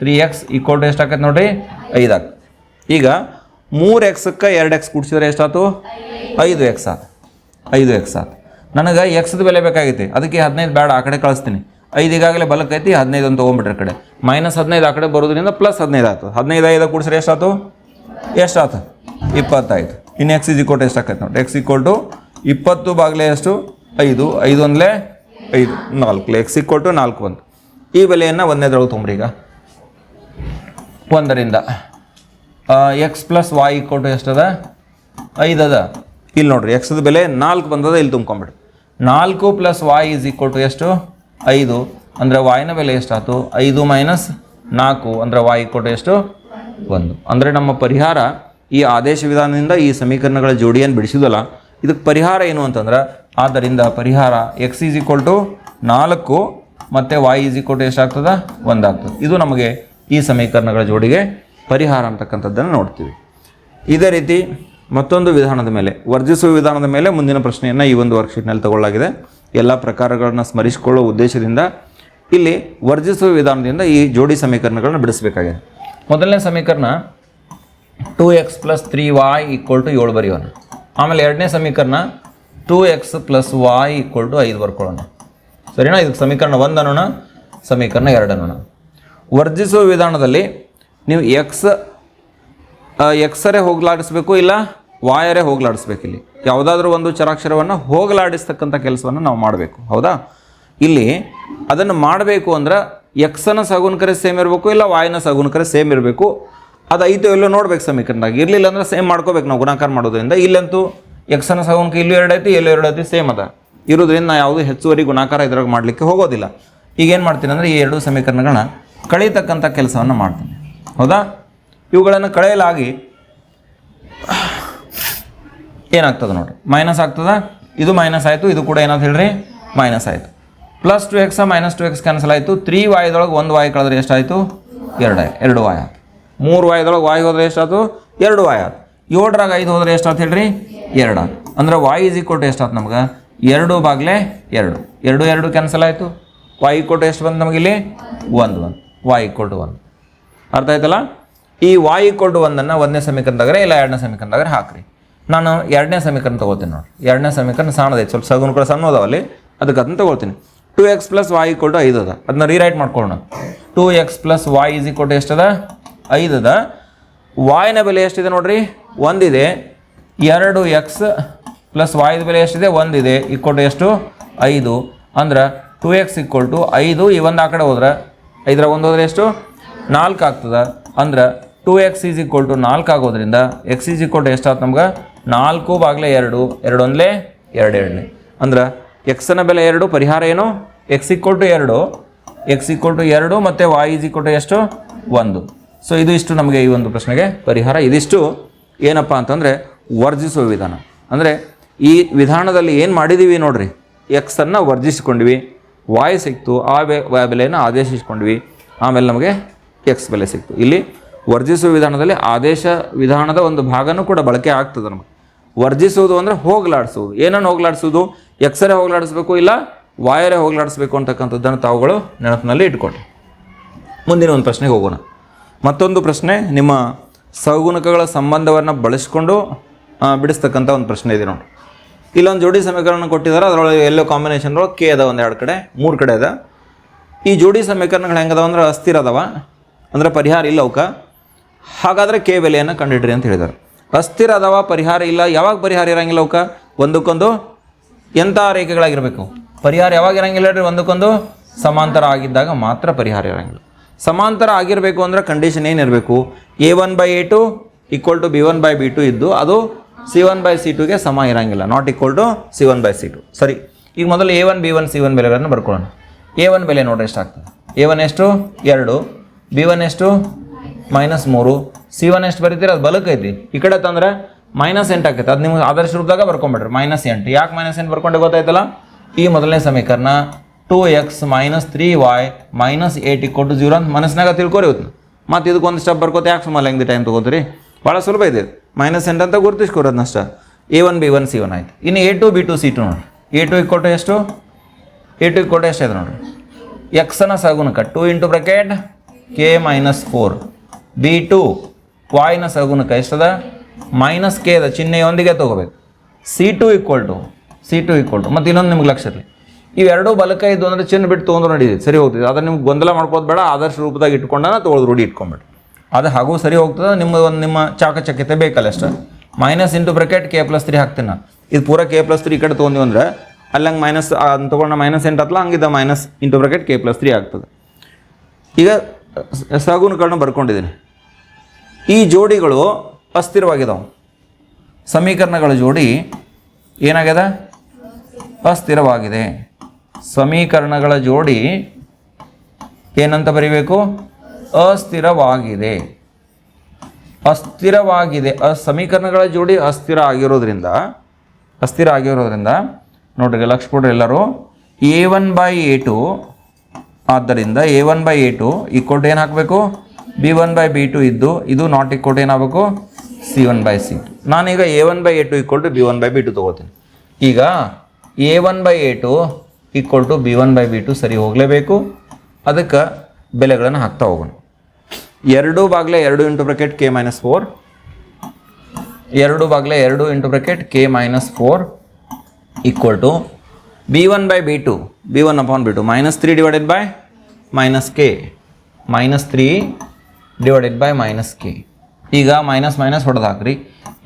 ತ್ರೀ ಎಕ್ಸ್ ಈ ಕೊಟ್ಟು ಎಷ್ಟು ಆಕೈತೆ ನೋಡಿರಿ? ಐದು ಈಗ ಮೂರು ಎಕ್ಸಕ್ಕೆ ಎರಡು ಎಕ್ಸ್ ಕೂಡಿಸಿದ್ರೆ ಎಷ್ಟಾಯ್ತು ಐದು ಎಕ್ಸ್ ಆತು. ಐದು ಎಕ್ಸ್ ಆತು. ನನಗೆ ಎಕ್ಸ್ದು ಬೆಲೆ ಬೇಕಾಗೈತಿ. ಅದಕ್ಕೆ ಹದಿನೈದು ಬೇಡ, ಆ ಕಡೆ ಕಳಿಸ್ತೀನಿ. ಐದು ಈಗಾಗಲೇ ಬಲಕ್ಕೈತಿ, ಹದಿನೈದು ಅಂತ ತೊಗೊಂಬಿಟ್ರೆ ಕಡೆ. ಮೈನಸ್ ಹದಿನೈದು ಆ ಕಡೆ ಬರೋದ್ರಿಂದ ಪ್ಲಸ್ ಹದಿನೈದು ಆಯ್ತು ಹದಿನೈದು ಐದು ಕೂಡಿಸ್ರೆ ಎಷ್ಟಾಯ್ತು ಎಷ್ಟಾಯ್ತು ಇಪ್ಪತ್ತಾಯಿತು ಇನ್ನು ಎಕ್ಸ್ ಇಸ್ ಈಕ್ವಲ್ ಟು ಎಷ್ಟು ಆಕೈತೆ ನೋಡಿ. ಎಕ್ಸ್ ಈಕ್ವಲ್ ಟು ಇಪ್ಪತ್ತು ಬಾಗಿಲೇ ಎಷ್ಟು? ಐದು. ಐದು ಒಂದಲೇ ಐದು. ನಾಲ್ಕು ಎಕ್ಸ್ ಈಕ್ವಲ್ ಟು ನಾಲ್ಕು ಒಂದು ಈ ಬೆಲೆಯನ್ನು ಒಂದನೇದ್ರೊಳಗೆ ತೊಂಬ್ರಿ ಈಗ. ಒಂದರಿಂದ. ಎಕ್ಸ್ ಪ್ಲಸ್ ವಾಯ್ ಕೊಟ್ಟು ಎಷ್ಟದ ಐದು ಅದ. ಇಲ್ಲಿ ನೋಡ್ರಿ ಎಕ್ಸ್ದ ಬೆಲೆ ನಾಲ್ಕು ಬಂದದ, ಇಲ್ಲಿ ತುಂಬ್ಕೊಂಬಿಡಿ. ನಾಲ್ಕು plus Y is equal to ಎಷ್ಟು? ಐದು. ಅಂದರೆ ವಾಯ್ನ ಬೆಲೆ ಎಷ್ಟಾಯ್ತು? ಐದು ಮೈನಸ್ ನಾಲ್ಕು. ಅಂದರೆ ವಾಯ್ ಈಕ್ವಲ್ ಟು ಎಷ್ಟು? ಒಂದು. ಅಂದರೆ ನಮ್ಮ ಪರಿಹಾರ ಈ ಆದೇಶ ವಿಧಾನದಿಂದ ಈ ಸಮೀಕರಣಗಳ ಜೋಡಿಯನ್ನು ಬಿಡಿಸಿದಲ್ಲ, ಇದಕ್ಕೆ ಪರಿಹಾರ ಏನು ಅಂತಂದ್ರೆ, ಆದ್ದರಿಂದ ಪರಿಹಾರ ಎಕ್ಸ್ ಈಸ್ ಈಕ್ವಲ್ ಟು ನಾಲ್ಕು ಮತ್ತು ವಾಯ್ ಈಸ್ ಈಕ್ವಲ್ ಟು ಎಷ್ಟಾಗ್ತದೆ ಒಂದಾಗ್ತದೆ. ಇದು ನಮಗೆ ಈ ಸಮೀಕರಣಗಳ ಜೋಡಿಗೆ ಪರಿಹಾರ ಅಂತಕ್ಕಂಥದ್ದನ್ನು ನೋಡ್ತೀವಿ. ಇದೇ ರೀತಿ ಮತ್ತೊಂದು ವಿಧಾನದ ಮೇಲೆ, ವರ್ಜಿಸುವ ವಿಧಾನದ ಮೇಲೆ ಮುಂದಿನ ಪ್ರಶ್ನೆಯನ್ನು ಈ ಒಂದು ವರ್ಕ್ಶೀಟ್ನಲ್ಲಿ ತಗೊಳ್ಳಾಗಿದೆ ಎಲ್ಲ ಪ್ರಕಾರಗಳನ್ನು ಸ್ಮರಿಸಿಕೊಳ್ಳುವ ಉದ್ದೇಶದಿಂದ ಇಲ್ಲಿ ವರ್ಜಿಸುವ ವಿಧಾನದಿಂದ ಈ ಜೋಡಿ ಸಮೀಕರಣಗಳನ್ನು ಬಿಡಿಸಬೇಕಾಗಿದೆ. ಮೊದಲನೇ ಸಮೀಕರಣ two X plus three Y equal to ಏಳು ಬರೆಯೋಣ. ಆಮೇಲೆ ಎರಡನೇ ಸಮೀಕರಣ two X plus Y equal to ಐದು ಬರ್ಕೊಳ್ಳೋಣ. ಸರಿನಾ? ಇದಕ್ಕೆ ಸಮೀಕರಣ ಒಂದು ಅನ್ನೋಣ, ಸಮೀಕರಣ ಎರಡು ಅನ್ನೋಣ. ವರ್ಜಿಸುವ ವಿಧಾನದಲ್ಲಿ ನೀವು ಎಕ್ಸ್ ಎಕ್ಸರೇ ಹೋಗಲಾಡಿಸ್ಬೇಕು ಇಲ್ಲ ವಾಯರೇ ಹೋಗಲಾಡಿಸ್ಬೇಕು ಇಲ್ಲಿ. ಯಾವುದಾದ್ರೂ ಒಂದು ಚರಾಕ್ಷರವನ್ನು ಹೋಗಲಾಡಿಸ್ತಕ್ಕಂಥ ಕೆಲಸವನ್ನು ನಾವು ಮಾಡಬೇಕು. ಹೌದಾ? ಇಲ್ಲಿ ಅದನ್ನು ಮಾಡಬೇಕು ಅಂದ್ರೆ ಎಕ್ಸನ ಸಗುಣಕರೆ ಸೇಮ್ ಇರಬೇಕು ಇಲ್ಲ ವಾಯನ ಸಗುಣಕರೆ ಸೇಮ್ ಇರಬೇಕು. ಅದು ಐದು ಎಲ್ಲೋ ನೋಡ್ಬೇಕು ಸಮೀಕರಣದಾಗ. ಇರಲಿಲ್ಲ ಅಂದ್ರೆ ಸೇಮ್ ಮಾಡ್ಕೋಬೇಕು ನಾವು ಗುಣಾಕಾರ ಮಾಡೋದ್ರಿಂದ. ಇಲ್ಲಂತೂ ಎಕ್ಸನ ಸಗುಣಕ ಇಲ್ಲೂ ಎರಡು ಐತಿ, ಎಲ್ಲೂ ಎರಡು ಐತಿ ಸೇಮ್ ಅದ. ಇರೋದ್ರಿಂದ ನಾ ಯಾವುದು ಹೆಚ್ಚುವರಿ ಗುಣಾಕಾರ ಇದ್ರಾಗ ಮಾಡಲಿಕ್ಕೆ ಹೋಗೋದಿಲ್ಲ. ಈಗ ಏನು ಮಾಡ್ತೀನಿ ಅಂದರೆ ಈ ಎರಡು ಸಮೀಕರಣಗಳನ್ನ ಕಳೀತಕ್ಕಂಥ ಕೆಲಸವನ್ನು ಮಾಡ್ತೀನಿ. ಹೌದಾ? ಇವುಗಳನ್ನು ಕಳೆಯಲಾಗಿ ಏನಾಗ್ತದೆ ನೋಡಿ ಮೈನಸ್ ಆಗ್ತದ? ಇದು ಮೈನಸ್ ಆಯಿತು, ಇದು ಕೂಡ ಏನಂತ ಹೇಳ್ರಿ? ಮೈನಸ್ ಆಯಿತು. Plus two X minus two X cancel ಆಯಿತು. ತ್ರೀ ವಾಯ್ದೊಳಗೆ ಒಂದು ವಾಯ್ ಕಳೆದ್ರೆ ಎಷ್ಟಾಯಿತು? ಎರಡು ಎರಡು ವಾಯ್ ಆಯ್ತು. ಮೂರು ವಾಯದೊಳಗೆ ವಾಯ್ ಹೋದ್ರೆ ಎಷ್ಟಾಯ್ತು? ಎರಡು ವಾಯ್ ಆಯ್ತು. ಏಳರಾಗ ಐದು ಹೋದ್ರೆ ಎಷ್ಟಾಯ್ತು ಹೇಳ್ರಿ? ಎರಡು ಆಯ್ತು. ಅಂದ್ರೆ ವಾಯ್ ಇಸ್ ಈಕ್ವಲ್ ಟು ಎಷ್ಟಾಯ್ತು ನಮ್ಗೆ? ಎರಡು ಬಾಗ್ಲೆ ಎರಡು. ಎರಡು ಎರಡು ಕ್ಯಾನ್ಸಲ್ ಆಯಿತು. ವಾಯ್ ಈಕ್ವಲ್ ಟು ಎಷ್ಟು ಬಂತು ನಮಗಿಲ್ಲಿ ಒಂದು ಒಂದು ವಾಯ್ ಈಕ್ವಲ್ ಟು ಒಂದು. ಅರ್ಥ ಆಯ್ತಲ್ಲ? ಈ ವಾಯು ಕೊಡು ಒಂದನ್ನು ಒಂದನೇ ಸಮೀಕರಣದಾಗ್ರೆ ಇಲ್ಲ ಎರಡನೇ ಸಮೀಕರಣದಾಗ್ರೆ ಹಾಕ್ರಿ. ನಾನು ಎರಡನೇ ಸಮೀಕರಣ ತೊಗೋತೀನಿ ನೋಡಿ ಎರಡನೇ ಸಮೀಕರಣ ಸಣ್ಣದೈತೆ ಸ್ವಲ್ಪ ಸಗುನ್ ಕೂಡ ಸಣ್ಣ ಅದಾವಲ್ಲಿ. ಅದಕ್ಕೆ ಅದನ್ನು ತೊಗೊಳ್ತೀನಿ two X plus Y equal to ಐದು ಅದ. ಅದನ್ನ ರೀರೈಟ್ ಮಾಡ್ಕೊಳ್ಳೋಣ. Two X plus Y is equal to ಎಷ್ಟದ? ಐದು ಅದ. ವಾಯ್ನ ಬೆಲೆ ಎಷ್ಟಿದೆ ನೋಡ್ರಿ? ಒಂದಿದೆ. ಎರಡು ಎಕ್ಸ್ ಪ್ಲಸ್ ವಾಯ್ದ ಬೆಲೆ ಎಷ್ಟಿದೆ? ಒಂದಿದೆ. ಈಕ್ವಲ್ ಟು ಎಷ್ಟು? ಐದು. ಅಂದ್ರೆ ಟು ಎಕ್ಸ್ ಈಕ್ವಲ್ ಟು ಐದು. ಈ ಒಂದು ಆ ಕಡೆ ಹೋದ್ರೆ ಐದರ ಒಂದು ಹೋದ್ರೆ ಎಷ್ಟು? ನಾಲ್ಕು ಆಗ್ತದೆ? ಅಂದ್ರೆ two X is equal to ನಾಲ್ಕು ಆಗೋದ್ರಿಂದ ಎಕ್ಸ್ ಈಸ್ ಈಕ್ವಲ್ ಟು ಎಷ್ಟಾಯ್ತು ನಮ್ಗೆ? ನಾಲ್ಕು ಬಾಗ್ಲೆ ಎರಡು ಎರಡು ಒಂದ್ಲೆ ಎರಡು ಎರಡನೇ. ಅಂದ್ರೆ ಎಕ್ಸನ ಬೆಲೆ ಎರಡು, ಪರಿಹಾರ ಏನು? ಎಕ್ಸ್ ಈಕ್ವಲ್ ಟು ಎರಡು. ಎಕ್ಸ್ ಈಕ್ವಲ್ ಟು ಎರಡು ಮತ್ತು ವಾಯ್ ಈಸ್ ಈಕ್ವಲ್ ಟು ಎಷ್ಟು? ಒಂದು. ಸೊ ಇದು ಇಷ್ಟು ನಮಗೆ ಈ ಒಂದು ಪ್ರಶ್ನೆಗೆ ಪರಿಹಾರ. ಇದಿಷ್ಟು ಏನಪ್ಪ ಅಂತಂದರೆ ವರ್ಜಿಸುವ ವಿಧಾನ. ಅಂದರೆ ಈ ವಿಧಾನದಲ್ಲಿ ಏನು ಮಾಡಿದ್ದೀವಿ ನೋಡ್ರಿ? ಎಕ್ಸನ್ನು ವರ್ಜಿಸಿಕೊಂಡ್ವಿ ವಾಯ್ ಸಿಕ್ತು, ಆ ಬೆ ಬೆಲೆಯನ್ನು ಆದೇಶಿಸ್ಕೊಂಡ್ವಿ. ಆಮೇಲೆ ನಮಗೆ ಎಕ್ಸ್ ಬೆಲೆ ಸಿಕ್ತು. ಇಲ್ಲಿ ವರ್ಜಿಸುವ ವಿಧಾನದಲ್ಲಿ ಆದೇಶ ವಿಧಾನದ ಒಂದು ಭಾಗನೂ ಕೂಡ ಬಳಕೆ ಆಗ್ತದೆ ನಮಗೆ. ವರ್ಜಿಸುವುದು ಅಂದರೆ ಹೋಗ್ಲಾಡಿಸುವುದು. ಏನನ್ನು ಹೋಗ್ಲಾಡಿಸುವುದು? ಎಕ್ಸರೇ ಹೋಗ್ಲಾಡಿಸ್ಬೇಕು ಇಲ್ಲ ವಾಯರೇ ಹೋಗ್ಲಾಡಿಸ್ಬೇಕು ಅಂತಕ್ಕಂಥದ್ದನ್ನು ತಾವುಗಳು ನೆನಪಿನಲ್ಲಿ ಇಟ್ಕೊಳ್ಳಿ ಮುಂದಿನ ಒಂದು ಪ್ರಶ್ನೆಗೆ ಹೋಗೋಣ. ಮತ್ತೊಂದು ಪ್ರಶ್ನೆ, ನಿಮ್ಮ ಸಗುಣಕಗಳ ಸಂಬಂಧವನ್ನು ಬಳಸಿಕೊಂಡು ಬಿಡಿಸ್ತಕ್ಕಂಥ ಒಂದು ಪ್ರಶ್ನೆ ಇದೆ ನೋಡಿ ಇಲ್ಲೊಂದು ಜೋಡಿ ಸಮೀಕರಣ ಕೊಟ್ಟಿದ್ದಾರೆ, ಅದರೊಳಗೆ ಎಲ್ಲೋ ಕಾಂಬಿನೇಷನ್ ಕೆ ಅದ ಒಂದು ಎರಡು ಕಡೆ, ಮೂರು ಕಡೆ ಅದ. ಈ ಜೋಡಿ ಸಮೀಕರಣಗಳು ಹೆಂಗದವ ಅಂದ್ರೆ ಅಸ್ಥಿರ ಅದಾವ. ಅಂದ್ರೆ ಪರಿಹಾರ ಇಲ್ಲ ಅವಕ್ಕೆ. ಹಾಗಾದರೆ ಕೆ ಬೆಲೆಯನ್ನು ಕಂಡುಹಿಡ್ರಿ ಅಂತ ಹೇಳಿದ್ದಾರೆ ಅಸ್ಥಿರ ಅದಾವ ಪರಿಹಾರ ಇಲ್ಲ, ಯಾವಾಗ ಪರಿಹಾರ ಇರಂಗಿಲ್ಲ ಅವಕ್ಕೆ? ಒಂದಕ್ಕೊಂದು ಎಂಥ ರೇಖೆಗಳಾಗಿರಬೇಕು? ಪರಿಹಾರ ಯಾವಾಗ ಇರಂಗಿಲ್ಲ ಹೇಳ್ರಿ, ಒಂದಕ್ಕೊಂದು ಸಮಾಂತರ ಆಗಿದ್ದಾಗ ಮಾತ್ರ ಪರಿಹಾರ ಇರಂಗಿಲ್ಲ. ಸಮಾಂತರ ಆಗಿರಬೇಕು ಅಂದ್ರೆ ಕಂಡೀಷನ್ ಏನಿರಬೇಕು? A one by A two equal to B one by B two ಇದ್ದು ಅದು ಸಿ ಒನ್ ಬೈ ಸಿ ಟುಗೆ ಸಮ ಇರಂಗಿಲ್ಲ not equal to C one by C two ಸರಿ, ಈಗ ಮೊದಲು A one B one C one ಬೆಲೆಗಳನ್ನು ಬರ್ಕೊಳ್ಳೋಣ. ಎ ಒನ್ ಬೆಲೆ ನೋಡ್ರಿ ಎಷ್ಟಾಗ್ತದೆ? ಎ ಒನ್ ಎಷ್ಟು? ಎರಡು. ಬಿ ಒನ್ ಎಷ್ಟು? ಮೈನಸ್ ಮೂರು. ಸಿ ಒನ್ ಎಷ್ಟು ಬರೀತೀರಿ? ಅದು ಬಲಕ್ಕೆ ಐತಿ. ಈ ಕಡೆ ತಂದ್ರೆ ಮೈನಸ್ ಎಂಟು ಆಕೈತೆ. ಅದು ನಿಮ್ಗೆ ಆದರ್ಶ ರೂಪದಾಗ ಬರ್ಕೊಂಬಿಡ್ರಿ. ಮೈನಸ್ ಎಂಟು. ಯಾಕೆ ಮೈನಸ್ ಎಂಟು ಬರ್ಕೊಂಡೆ ಗೊತ್ತಾಯ್ತಲ್ಲ? ಈ ಮೊದಲನೇ ಸಮೀಕರಣ two X minus three Y minus eight equal to zero ಅಂತ ಮನಸ್ಸಿನಾಗ ತಿಳ್ಕೊರಿ ಇವತ್ತು ಮತ್ತು ಇದಕ್ಕೆ ಒಂದು ಸ್ಟೆಪ್ ಬರ್ಕೋತ ಯಾಕೆ ಸುಮ್ಮನೆ ಹೆಂಗೆ ಟೈಮ್ ತೊಗೋತೀರಿ? ಭಾಳ ಸುಲಭ ಇದೆ ಮೈನಸ್ ಎಂಟು ಅಂತ ಗುರುತಿಸ್ಕೊಡೋದು ನಷ್ಟ A one B one C one ಆಯ್ತು. ಇನ್ನು A two B two C two ನೋಡಿ ಎ ಟು ಇಕ್ವಲ್ ಟು ಎಷ್ಟು? ಎ ಟು ಇಕ್ವಲ್ ಟು ಎಷ್ಟು ಐತೆ ನೋಡಿರಿ? ಎಕ್ಸನ ಸಗುನಕ two into bracket K minus four B two ವಾಯ್ನ ಸಗುಣಕ ಎಷ್ಟದ ಮೈನಸ್ ಕೆ ಅದ ಚಿಹ್ನೆಯೊಂದಿಗೆ ತೊಗೋಬೇಕು. C two equal to C two equal to ಮತ್ತು ಇನ್ನೊಂದು ನಿಮ್ಗೆ ಲಕ್ಷ ಇರಲಿ. ಇವೆರಡೂ ಬಲಕ ಇದ್ದು ಅಂದರೆ ಚಿನ್ನ ಬಿಟ್ಟು ತೊಗೊಂಡು ನಡೀತದೆ ಸರಿ ಹೋಗ್ತದೆ ಅದನ್ನು ನಿಮ್ಗೆ ಗೊಂದಲ ಮಾಡ್ಕೋದು ಬೇಡ, ಆದರ್ಶ ರೂಪದಾಗ ಇಟ್ಕೊಂಡಾನ ತೊಗೊಳೋದು ರೂಢಿ ಇಟ್ಕೊಂಬೇಡಿ. ಅದು ಹಾಗೂ ಸರಿ ಹೋಗ್ತದೆ ನಿಮ್ಮ ಒಂದು ನಿಮ್ಮ ಚಾಕಚಕ್ಯತೆ ಬೇಕಲ್ಲ ಅಷ್ಟ. Minus into bracket K plus three ಹಾಕ್ತೀನಿ ಇದು ಪೂರ ಕೆ ಪ್ಲಸ್ ತ್ರೀ ಈ ಕಡೆ ಅಂದ್ರೆ, ಅಲ್ಲಿ ಹಂಗೆ ಮೈನಸ್ ತೊಗೊಂಡ ಮೈನಸ್ ಎಂಟು ಹತ್ತಲ್ಲ ಹಂಗಿದ್ದ minus into bracket K plus three ಆಗ್ತದೆ. ಈಗ ಸಗುಣಗಳನ್ನ ಬರ್ಕೊಂಡಿದ್ದೀನಿ. ಈ ಜೋಡಿಗಳು ಅಸ್ಥಿರವಾಗಿದ್ದಾವೆ ಸಮೀಕರಣಗಳ ಜೋಡಿ ಏನಾಗ್ಯದ? ಅಸ್ಥಿರವಾಗಿದೆ. ಸಮೀಕರಣಗಳ ಜೋಡಿ ಏನಂತ ಬರೀಬೇಕು? ಅಸ್ಥಿರವಾಗಿದೆ. ಅಸ್ಥಿರವಾಗಿದೆ. ಅ ಸಮೀಕರಣಗಳ ಜೋಡಿ ಅಸ್ಥಿರ ಆಗಿರೋದ್ರಿಂದ ಅಸ್ಥಿರ ಆಗಿರೋದ್ರಿಂದ, ನೋಡ್ರಿ ಲಕ್ಷ ಕೊಡ್ರಿ ಎಲ್ಲರೂ A one by A two ಆದ್ದರಿಂದ A one by A two equal to ಏನು ಹಾಕಬೇಕು? B one by B two ಇದ್ದು ಇದು ನಾಟ್ ಈಕ್ವಲ್ ಟು ಏನಾಗಬೇಕು? C one by C two ನಾನೀಗ A one by A two equal to B one by B two ತೊಗೋತೀನಿ. ಈಗ A one by A two equal to B one by B two ಸರಿ ಹೋಗಲೇಬೇಕು. ಅದಕ್ಕೆ ಬೆಲೆಗಳನ್ನು ಹಾಕ್ತಾ ಹೋಗೋಣ. ಎರಡು ಬಾಗ್ಲೆ ಎರಡು into bracket K minus four ಎರಡು ಬಾಗ್ಲೆ ಎರಡು into bracket K minus four equal to B one by B two B one upon B two minus three minus by minus K minus three minus K ಈಗ minus minus ಹೊಡೆದು ಹಾಕ್ರಿ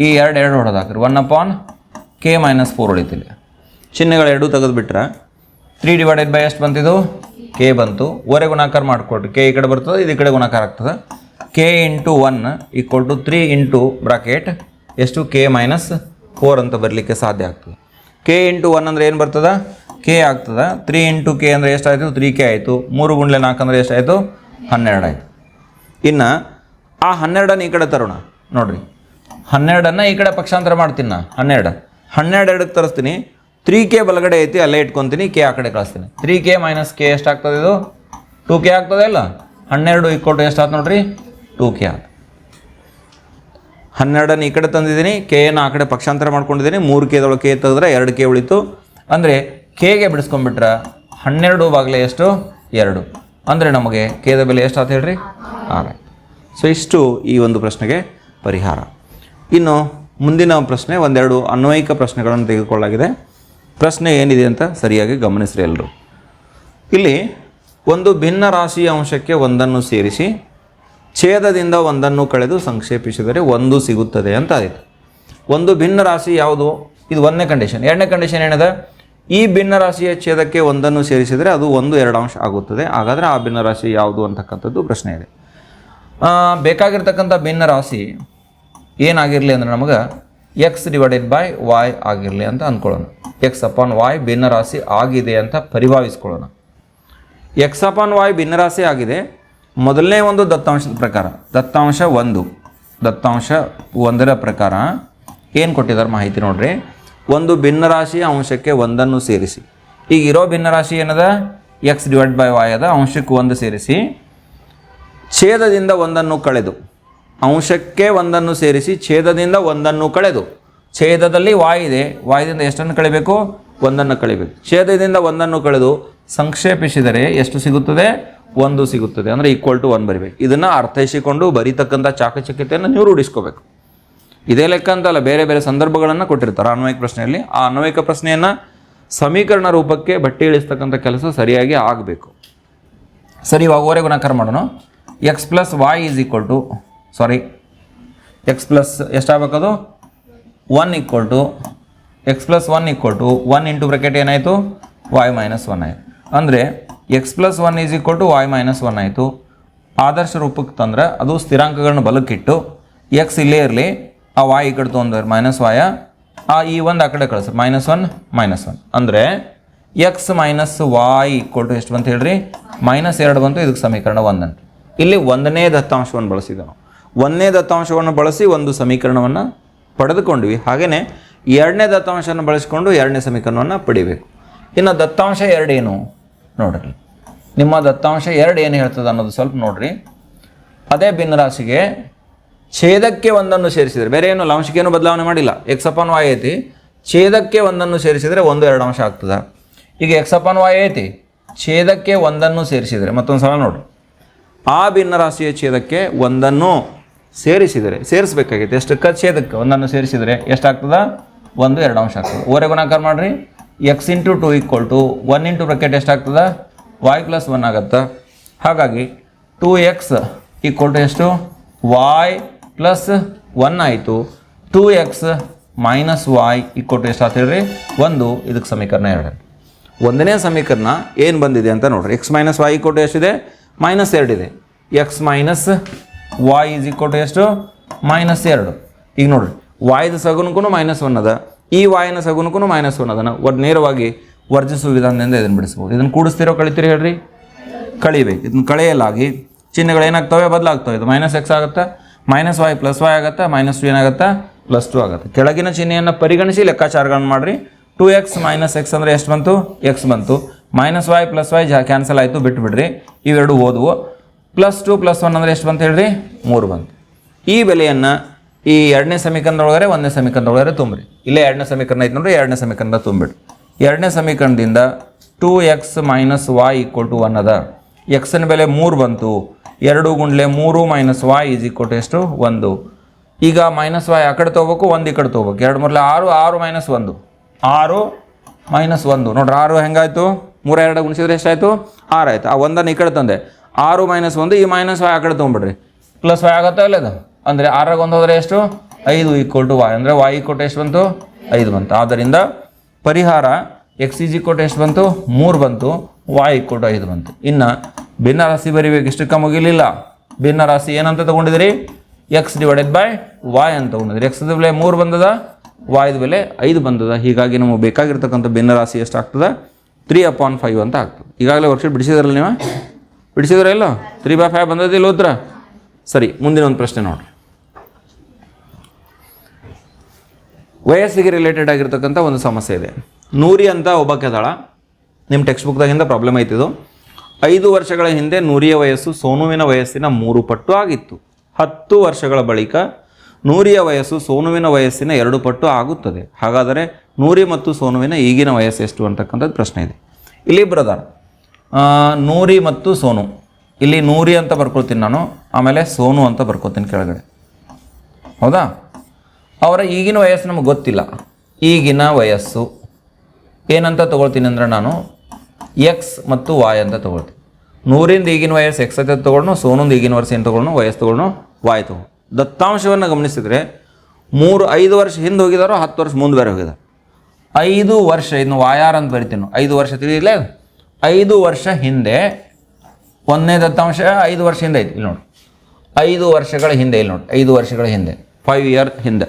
ಈ ಎರಡು ಎರಡು ಹೊಡೆದು ಹಾಕ್ರಿ one upon K minus four ಹೊಡಿತಿಲ್ಲ ಚಿಹ್ನೆಗಳು ಎರಡು ತೆಗೆದುಬಿಟ್ರೆ ತ್ರೀ ಡಿವೈಡೆಡ್ ಬೈ ಎಷ್ಟು ಬಂತಿದ್ದು ಕೆ ಬಂತು. ಓರೆ ಗುಣಾಕಾರ ಮಾಡಿಕೊಡ್ರಿ ಕೆ ಈ ಕಡೆ ಬರ್ತದೆ, ಇದು ಈ ಕಡೆ ಗುಣಾಕಾರ ಆಗ್ತದೆ. K into one equal to three into bracket ಎಷ್ಟು? ಕೆ ಮೈನಸ್ ಫೋರ್ ಅಂತ ಬರಲಿಕ್ಕೆ ಸಾಧ್ಯ ಆಗ್ತದೆ. ಕೆ ಇಂಟು ಒನ್ ಅಂದರೆ ಏನು ಬರ್ತದೆ? ಕೆ ಆಗ್ತದೆ? ತ್ರೀ ಇಂಟು ಕೆ ಅಂದರೆ ಎಷ್ಟಾಯಿತು? ತ್ರೀ ಕೆ ಆಯಿತು. ಮೂರು ಗುಂಡ್ಲೆ ನಾಲ್ಕು ಅಂದರೆ ಎಷ್ಟಾಯಿತು? ಹನ್ನೆರಡು ಆಯಿತು. ಇನ್ನು ಆ ಹನ್ನೆರಡನ್ನು ಈ ಕಡೆ ತರೋಣ. ನೋಡ್ರಿ. ಹನ್ನೆರಡನ್ನು ಈ ಕಡೆ ಪಕ್ಷಾಂತರ ಮಾಡ್ತೀನಿ ನಾ. ಹನ್ನೆರಡು. ಹನ್ನೆರಡು ಎರಡಕ್ಕೆ ತರಿಸ್ತೀನಿ. ತ್ರೀ ಕೆ ಬಲಗಡೆ ಐತಿ, ಅಲ್ಲೇ ಇಟ್ಕೊತೀನಿ ಕೆ ಆ ಕಡೆ ಕಳಿಸ್ತೀನಿ. ತ್ರೀ ಕೆ ಮೈನಸ್ ಕೆ ಎಷ್ಟಾಗ್ತದೆ ಇದು? ಟೂ ಕೆ ಆಗ್ತದೆ ಇಲ್ಲ ಹನ್ನೆರಡು ಇಕ್ಕೊಟ್ಟು ಎಷ್ಟಾಯ್ತು ನೋಡ್ರಿ? ಟೂ ಕೆ ಆಯ್ತು ಹನ್ನೆರಡನ್ನು ಈ ಕಡೆ ತಂದಿದ್ದೀನಿ. ಕೆಯನ್ನು ಆ ಕಡೆ ಪಕ್ಷಾಂತರ ಮಾಡ್ಕೊಂಡಿದ್ದೀನಿ. ಮೂರು ಕೆದೊಳಗೆ ಕೆ ತೆಗೆದ್ರೆ ಎರಡು ಕೆ ಉಳಿತು. ಅಂದರೆ ಕೆಗೆ ಬಿಡಿಸ್ಕೊಂಡ್ಬಿಟ್ರೆ ಹನ್ನೆರಡು ಬಾಗಿಲೆ ಎಷ್ಟು? ಎರಡು. ಅಂದರೆ ನಮಗೆ ಕೆದ ಬೆಲೆ ಎಷ್ಟು ಆತ ಹೇಳ್ರಿ? ಆರು. ಸೊ ಇಷ್ಟು ಈ ಒಂದು ಪ್ರಶ್ನೆಗೆ ಪರಿಹಾರ. ಇನ್ನು ಮುಂದಿನ ಪ್ರಶ್ನೆ ಒಂದೆರಡು ಅನ್ವಯಿಕ ಪ್ರಶ್ನೆಗಳನ್ನು ತೆಗೆದುಕೊಳ್ಳಲಾಗಿದೆ. ಪ್ರಶ್ನೆ ಏನಿದೆ ಅಂತ ಸರಿಯಾಗಿ ಗಮನಿಸ್ರಿ ಎಲ್ಲರೂ ಇಲ್ಲಿ ಒಂದು ಭಿನ್ನ ರಾಶಿಯ ಅಂಶಕ್ಕೆ ಒಂದನ್ನು ಸೇರಿಸಿ, ಛೇದದಿಂದ ಒಂದನ್ನು ಕಳೆದು ಸಂಕ್ಷೇಪಿಸಿದರೆ ಒಂದು ಸಿಗುತ್ತದೆ ಅಂತ ಆಯಿತು. ಒಂದು ಭಿನ್ನ ರಾಶಿ ಯಾವುದು? ಇದು ಒಂದನೇ ಕಂಡೀಷನ್ ಎರಡನೇ ಕಂಡೀಷನ್ ಏನಿದೆ? ಈ ಭಿನ್ನರಾಶಿಯ ಛೇದಕ್ಕೆ ಒಂದನ್ನು ಸೇರಿಸಿದರೆ ಅದು ಒಂದು ಎರಡು ಅಂಶ ಆಗುತ್ತದೆ. ಹಾಗಾದರೆ ಆ ಭಿನ್ನರಾಶಿ ಯಾವುದು ಅಂತಕ್ಕಂಥದ್ದು ಪ್ರಶ್ನೆ ಇದೆ. ಬೇಕಾಗಿರ್ತಕ್ಕಂಥ ಭಿನ್ನರಾಶಿ ಏನಾಗಿರಲಿ ಅಂದರೆ ನಮಗೆ ಎಕ್ಸ್ ಡಿವೈಡೆಡ್ ಬೈ ವಾಯ್ ಆಗಿರಲಿ ಅಂತ ಅಂದ್ಕೊಳ್ಳೋಣ ಎಕ್ಸ್ ಅಪಾನ್ ವಾಯ್ ಭಿನ್ನರಾಶಿ ಆಗಿದೆ ಅಂತ ಪರಿಭಾವಿಸ್ಕೊಳ್ಳೋಣ. ಎಕ್ಸ್ ಅಪಾನ್ ವಾಯ್ ಭಿನ್ನರಾಶಿ ಆಗಿದೆ. ಮೊದಲನೇ ಒಂದು ದತ್ತಾಂಶದ ಪ್ರಕಾರ. ದತ್ತಾಂಶ ಒಂದು. ದತ್ತಾಂಶ ಒಂದರ ಪ್ರಕಾರ ಏನು ಕೊಟ್ಟಿದ್ದಾರೆ ಮಾಹಿತಿ ನೋಡ್ರಿ. ಒಂದು ಭಿನ್ನರಾಶಿಯ ಅಂಶಕ್ಕೆ ಒಂದನ್ನು ಸೇರಿಸಿ. ಈಗ ಇರೋ ಭಿನ್ನರಾಶಿ ಏನದ? ಎಕ್ಸ್ ಡಿವೈಡ್ ಬೈ ವಾಯ್ ಅದ, ಅಂಶಕ್ಕೆ ಒಂದು ಸೇರಿಸಿ. ಛೇದದಿಂದ ಒಂದನ್ನು ಕಳೆದು. ಅಂಶಕ್ಕೆ ಒಂದನ್ನು ಸೇರಿಸಿ, ಛೇದದಿಂದ ಒಂದನ್ನು ಕಳೆದು. ಛೇದದಲ್ಲಿ ವಾಯ್ ಇದೆ ವಾಯದಿಂದ ಎಷ್ಟನ್ನು ಕಳಿಬೇಕು? ಒಂದನ್ನು ಕಳಿಬೇಕು. ಛೇದದಿಂದ ಒಂದನ್ನು ಕಳೆದು ಸಂಕ್ಷೇಪಿಸಿದರೆ ಎಷ್ಟು ಸಿಗುತ್ತದೆ? ಒಂದು ಸಿಗುತ್ತದೆ. ಅಂದರೆ ಈಕ್ವಲ್ ಟು ಒನ್ ಬರಿಬೇಕು. ಇದನ್ನು ಅರ್ಥೈಸಿಕೊಂಡು ಬರೀತಕ್ಕಂಥ ಚಾಕಚಕ್ಯತೆಯನ್ನು ನೀವು ರೂಢಿಸ್ಕೋಬೇಕು. ಇದೇ ಲೆಕ್ಕ ಅಂತಲ್ಲ ಬೇರೆ ಬೇರೆ ಸಂದರ್ಭಗಳನ್ನು ಕೊಟ್ಟಿರ್ತಾರೆ. ಅನ್ವಯಿಕ ಪ್ರಶ್ನೆಯಲ್ಲಿ ಆ ಅನ್ವಯಿಕ ಪ್ರಶ್ನೆಯನ್ನು ಸಮೀಕರಣ ರೂಪಕ್ಕೆ ಬಟ್ಟೆ ಇಳಿಸ್ತಕ್ಕಂಥ ಕೆಲಸ ಸರಿಯಾಗಿ ಆಗಬೇಕು. ಸರಿ, ಇವಾಗ ಓರೆ ಗುಣಾಕಾರ ಮಾಡೋಣ. X plus Y is equal to sorry X plus ಎಷ್ಟಾಗಬೇಕದು? One equal to X plus one equal to one into bracket ಏನಾಯಿತು? ವಾಯ್ ಮೈನಸ್ ಒನ್ ಆಯಿತು. ಅಂದರೆ X plus one is equal to Y minus one ಆಯಿತು. ಆದರ್ಶ ರೂಪಕ್ಕೆ ತಂದ್ರೆ ಅದು ಸ್ಥಿರಾಂಕಗಳನ್ನ ಬಲಕ್ಕಿಟ್ಟು X ಇಲ್ಲೇ ಇರಲಿ ಆ ವಾಯ್ ಈ ಕಡೆ ತೊಗೊಂಡ್ರೆ ಮೈನಸ್ ವಾಯ ಆ? ಈ ಒಂದು ಆ ಕಡೆ ಕಳಿಸ್ರಿ. ಮೈನಸ್ ಒನ್ ಮೈನಸ್ ಒನ್ ಅಂದರೆ ಎಕ್ಸ್ ಮೈನಸ್ ವಾಯ್ ಈಕ್ವಲ್ ಎಷ್ಟು ಬಂತ ಹೇಳ್ರಿ? ಮೈನಸ್ ಎರಡು ಬಂತು, ಇದಕ್ಕೆ ಸಮೀಕರಣ ಒಂದಂತ ಇಲ್ಲಿ ಒಂದನೇ ದತ್ತಾಂಶವನ್ನು ಬಳಸಿದ ನಾವು. ಒಂದನೇ ದತ್ತಾಂಶವನ್ನು ಬಳಸಿ ಒಂದು ಸಮೀಕರಣವನ್ನು ಪಡೆದುಕೊಂಡ್ವಿ. ಹಾಗೆಯೇ ಎರಡನೇ ದತ್ತಾಂಶವನ್ನು ಬಳಸಿಕೊಂಡು ಎರಡನೇ ಸಮೀಕರಣವನ್ನು ಪಡಿಬೇಕು. ಇನ್ನು ದತ್ತಾಂಶ ಎರಡೇನು? ನೋಡ್ರಿ. ನಿಮ್ಮ ದತ್ತಾಂಶ ಎರಡು ಏನು ಹೇಳ್ತದೆ ಅನ್ನೋದು ಸ್ವಲ್ಪ ನೋಡ್ರಿ. ಅದೇ ಭಿನ್ನರಾಶಿಗೆ ಛೇದಕ್ಕೆ ಒಂದನ್ನು ಸೇರಿಸಿದರೆ, ಬೇರೆ ಏನು ಲಂಶಕ್ಕೇನು ಬದಲಾವಣೆ ಮಾಡಿಲ್ಲ. ಎಕ್ಸ್ ಅಪಾನ್ ವಾಯ್ ಐತಿ. ಛೇದಕ್ಕೆ ಒಂದನ್ನು ಸೇರಿಸಿದರೆ ಒಂದು ಎರಡು ಅಂಶ ಆಗ್ತದೆ. ಈಗ ಎಕ್ಸ್ ಅಪಾನ್ ವಾಯ್ ಐತಿ. ಛೇದಕ್ಕೆ ಒಂದನ್ನು ಸೇರಿಸಿದರೆ, ಮತ್ತೊಂದು ಸಲ ನೋಡಿರಿ ಆ ಭಿನ್ನರಾಶಿಯ ಛೇದಕ್ಕೆ ಒಂದನ್ನು ಸೇರಿಸಿದರೆ, ಸೇರಿಸಬೇಕಾಗೈತೆ. ಎಷ್ಟಕ್ಕೆ ಛೇದಕ್ಕೆ ಒಂದನ್ನು ಸೇರಿಸಿದರೆ ಎಷ್ಟಾಗ್ತದೆ ಒಂದು, ಎರಡು ಅಂಶ ಆಗ್ತದೆ. ಓರೆ ಗುಣಾಕಾರ ಮಾಡಿರಿ. X into two equal to one into bracket ಎಷ್ಟಾಗ್ತದ Y plus one ಆಗುತ್ತೆ. ಹಾಗಾಗಿ ಟೂ ಎಕ್ಸ್ ಈಕ್ವಲ್ ಟು ಎಷ್ಟು? ವಾಯ್ ಪ್ಲಸ್ ಒನ್ ಆಯಿತು. Two X minus Y equal to ಎಷ್ಟು ಹೇಳ್ರಿ? ಒಂದು. ಇದಕ್ಕೆ ಸಮೀಕರಣ ಎರಡು. ಒಂದನೇ ಸಮೀಕರಣ ಏನು ಬಂದಿದೆ ಅಂತ ನೋಡ್ರಿ. X minus Y equal to ಎಷ್ಟಿದೆ ಮೈನಸ್ ಎರಡಿದೆ X minus Y is equal to ಎಷ್ಟು? ಮೈನಸ್ ಎರಡು. ಈಗ ನೋಡ್ರಿ. ವಾಯ್ದ ಸಗುನಕ್ಕೂ ಮೈನಸ್ ಒನ್ ಅದ. ಈ ವಾಯಿನ ಸಗುನಕ್ಕೂ ಮೈನಸ್ ಒನ್ ಅದನ ಒಟ್ಟು ನೇರವಾಗಿ ವರ್ಜಿಸುವ ವಿಧಾನದಿಂದ ಇದನ್ನು ಬಿಡಿಸ್ಬೋದು. ಇದನ್ನು ಕೂಡಿಸ್ತಿರೋ ಕಳಿತೀರಿ ಹೇಳ್ರಿ? ಕಳಿಬೇಕು. ಇದನ್ನು ಕಳೆಯಲಾಗಿ ಚಿಹ್ನೆಗಳು ಏನಾಗ್ತವೆ ಬದಲಾಗ್ತವೆ. ಇದು ಮೈನಸ್ ಎಕ್ಸ್ ಆಗುತ್ತೆ? ಮೈನಸ್ ವೈ ಪ್ಲಸ್ ವೈ ಆಗುತ್ತೆ ಮೈನಸ್ ಟು ಏನಾಗುತ್ತೆ ಪ್ಲಸ್ ಟು ಆಗುತ್ತೆ. ಕೆಳಗಿನ ಚಿಹ್ನೆಯನ್ನು ಪರಿಗಣಿಸಿ ಲೆಕ್ಕಾಚಾರಗಳನ್ನು ಮಾಡಿರಿ. ಟು ಎಕ್ಸ್ ಮೈನಸ್ ಎಕ್ಸ್ ಅಂದರೆ ಎಷ್ಟು ಬಂತು? ಎಕ್ಸ್ ಬಂತು. ಮೈನಸ್ ವೈ ಪ್ಲಸ್ ವೈ ಜಾ ಕ್ಯಾನ್ಸಲ್ ಆಯಿತು, ಬಿಟ್ಬಿಡ್ರಿ. ಇವೆರಡು ಓದುವು ಪ್ಲಸ್ ಟು ಪ್ಲಸ್ ಒನ್ ಅಂದರೆ ಎಷ್ಟು ಬಂತ ಹೇಳ್ರಿ? ಮೂರು ಬಂತು. ಈ ಬೆಲೆಯನ್ನು ಈ ಎರಡನೇ ಸಮೀಕರಣದೊಳಗಡೆ ಒಂದನೇ ಸಮೀಕರಣದೊಳಗಡೆ ತುಂಬ್ರಿ. ಇಲ್ಲೇ ಎರಡನೇ ಸಮೀಕರಣ ಐತೆ ನೋಡ್ರಿ, ಎರಡನೇ ಸಮೀಕರಣ ತುಂಬಿಡ್ರಿ ಎರಡನೇ ಸಮೀಕರಣದಿಂದ two X minus Y equal to one ಅದ. ಎಕ್ಸಿನ ಬೆಲೆ ಮೂರು ಬಂತು. ಎರಡು ಗುಂಡ್ಲೆ ಮೂರು minus Y is equal to ಎಷ್ಟು? ಒಂದು. ಈಗ ಮೈನಸ್ ವಾಯ್ ಆ ಕಡೆ ತೊಗೋಬೇಕು ಒಂದು ಈ ಕಡೆ ತೊಗೋಬೇಕು. ಎರಡು ಮೂರಲೆ ಆರು ಆರು ಮೈನಸ್ ಒಂದು. ಆರು ಮೈನಸ್ ಒಂದು. ನೋಡ್ರಿ ಆರು ಹೆಂಗಾಯಿತು? ಮೂರ ಎರಡು ಗುಣಿಸಿದ್ರೆ ಎಷ್ಟಾಯಿತು? ಆರು ಆಯ್ತು. ಆ ಒಂದನ್ನು ಈ ಕಡೆ ತಂದೆ. ಆರು ಮೈನಸ್ ಒಂದು ಈ ಮೈನಸ್ ವಾಯ್ ಆ ಕಡೆ ತೊಗೊಂಬಿಡ್ರಿ. ಪ್ಲಸ್ ವಾಯ್ ಆಗುತ್ತಾ ಇಲ್ಲದ? ಅದು ಅಂದರೆ ಆರಾಗ ಒಂದು ಹೋದರೆ ಎಷ್ಟು? ಐದು ಈಕ್ವಲ್ ಟು ವಾಯ್ ಅಂದರೆ ವಾಯ್ ಈಕ್ವಲ್ ಟು ಎಷ್ಟು ಬಂತು? ಐದು ಬಂತು. ಆದ್ದರಿಂದ ಪರಿಹಾರ ಎಕ್ಸ್ ಈಸ್ ಈಕ್ವಲ್ ಟು ಎಷ್ಟು ಬಂತು? ಮೂರು ಬಂತು. ವಾಯ್ ಈಕ್ವಲ್ ಟು ಐದು ಬಂತು. ಇನ್ನು ಭಿನ್ನ ರಾಶಿ ಬರಿಬೇಕು, ಇಷ್ಟಕ್ಕೆ ಮುಗಿಲಿಲ್ಲ. ಭಿನ್ನ ರಾಶಿ ಏನಂತ ತಗೊಂಡಿದ್ರಿ ಎಕ್ಸ್ ಡಿವೈಡೆಡ್ ಬೈ ವಾಯ್ ಅಂತ ತೊಗೊಂಡಿದ್ರಿ ಎಕ್ಸ್ದ ಬೆಲೆ ಮೂರು ಬಂದದ ವಾಯ್ದ ಬೆಲೆ ಐದು ಬಂದದ. ಹೀಗಾಗಿ ನಮಗೆ ಬೇಕಾಗಿರ್ತಕ್ಕಂಥ ಭಿನ್ನ ರಾಶಿ ಎಷ್ಟು ಆಗ್ತದೆ ತ್ರೀ ಅಪಾನ್ ಫೈವ್ ಅಂತ ಆಗ್ತದೆ. ಈಗಾಗಲೇ ವರ್ಷ ಬಿಡಿಸಿದ್ರಲ್ಲ ನೀವು? ಬಿಡಿಸಿದ್ರ ಇಲ್ಲ? ತ್ರೀ ಬೈ ಫೈವ್ ಬಂದದಿಲ್ಲ ಉತ್ತರ? ಸರಿ, ಮುಂದಿನ ಒಂದು ಪ್ರಶ್ನೆ ನೋಡ್ರಿ. ವಯಸ್ಸಿಗೆ ರಿಲೇಟೆಡ್ ಆಗಿರ್ತಕ್ಕಂಥ ಒಂದು ಸಮಸ್ಯೆ ಇದೆ. ನೂರಿ ಅಂತ ಒಬ್ಬಕ್ಕೆ ನಿಮ್ಮ ಟೆಕ್ಸ್ಟ್ ಬುಕ್ದಾಗಿಂದ ಪ್ರಾಬ್ಲಮ್ ಐತಿದು ಐದು ವರ್ಷಗಳ ಹಿಂದೆ ನೂರಿಯ ವಯಸ್ಸು ಸೋನುವಿನ ವಯಸ್ಸಿನ ಮೂರು ಪಟ್ಟು ಆಗಿತ್ತು. ಹತ್ತು ವರ್ಷಗಳ ಬಳಿಕ ನೂರಿಯ ವಯಸ್ಸು ಸೋನುವಿನ ವಯಸ್ಸಿನ ಎರಡು ಪಟ್ಟು ಆಗುತ್ತದೆ. ಹಾಗಾದರೆ ನೂರಿ ಮತ್ತು ಸೋನುವಿನ ಈಗಿನ ವಯಸ್ಸು ಎಷ್ಟು ಅಂತಕ್ಕಂಥದ್ದು ಪ್ರಶ್ನೆ ಇದೆ. ಇಲ್ಲಿ ಬ್ರದರ್. ನೂರಿ ಮತ್ತು ಸೋನು. ಇಲ್ಲಿ ನೂರಿ ಅಂತ ಬರ್ಕೊಳ್ತೀನಿ ನಾನು, ಆಮೇಲೆ ಸೋನು ಅಂತ ಬರ್ಕೊತೀನಿ ಕೆಳಗಡೆ. ಹೌದಾ? ಅವರ ಈಗಿನ ವಯಸ್ಸು ನಮಗೆ ಗೊತ್ತಿಲ್ಲ. ಈಗಿನ ವಯಸ್ಸು. ಏನಂತ ತಗೊಳ್ತೀನಿ ಅಂದರೆ ನಾನು ಎಕ್ಸ್ ಮತ್ತು ವಾಯ್ ಅಂತ ತೊಗೊಳ್ತೀವಿ ನೂರಿಂದ ಈಗಿನ ವಯಸ್ಸು ಎಕ್ಸ್ ಅಂತ ತೊಗೊಂಡು ಸೋನೊಂದು ಈಗಿನ ವರ್ಷ ಏನು ತೊಗೊಂಡು ವಯಸ್ಸು ತೊಗೊಂಡು ವಾಯ್ ತೊಗೊಂಡು ದತ್ತಾಂಶವನ್ನು ಗಮನಿಸಿದರೆ ಮೂರು, ಐದು ವರ್ಷ ಹಿಂದೆ ಹೋಗಿದಾರೋ, ಹತ್ತು ವರ್ಷ ಮುಂದೆ ಬೇರೆ ಹೋಗಿದ್ದಾರೆ ಐದು ವರ್ಷ ಇನ್ನು ವಾಯಾರ್ ಅಂತ ಬರಿತೀನಿ ನಾವು. ಐದು ವರ್ಷ ತಿಳಿದಿಲ್ಲ ಐದು ವರ್ಷ ಹಿಂದೆ, ಒಂದನೇ ದತ್ತಾಂಶ, ಐದು ವರ್ಷ ಹಿಂದೆ ಐತಿ, ಇಲ್ಲಿ ನೋಡಿ. ಐದು ವರ್ಷಗಳ ಹಿಂದೆ, ಇಲ್ಲಿ ನೋಡಿ. ಐದು ವರ್ಷಗಳ ಹಿಂದೆ. ಫೈವ್ ಇಯರ್ ಹಿಂದೆ.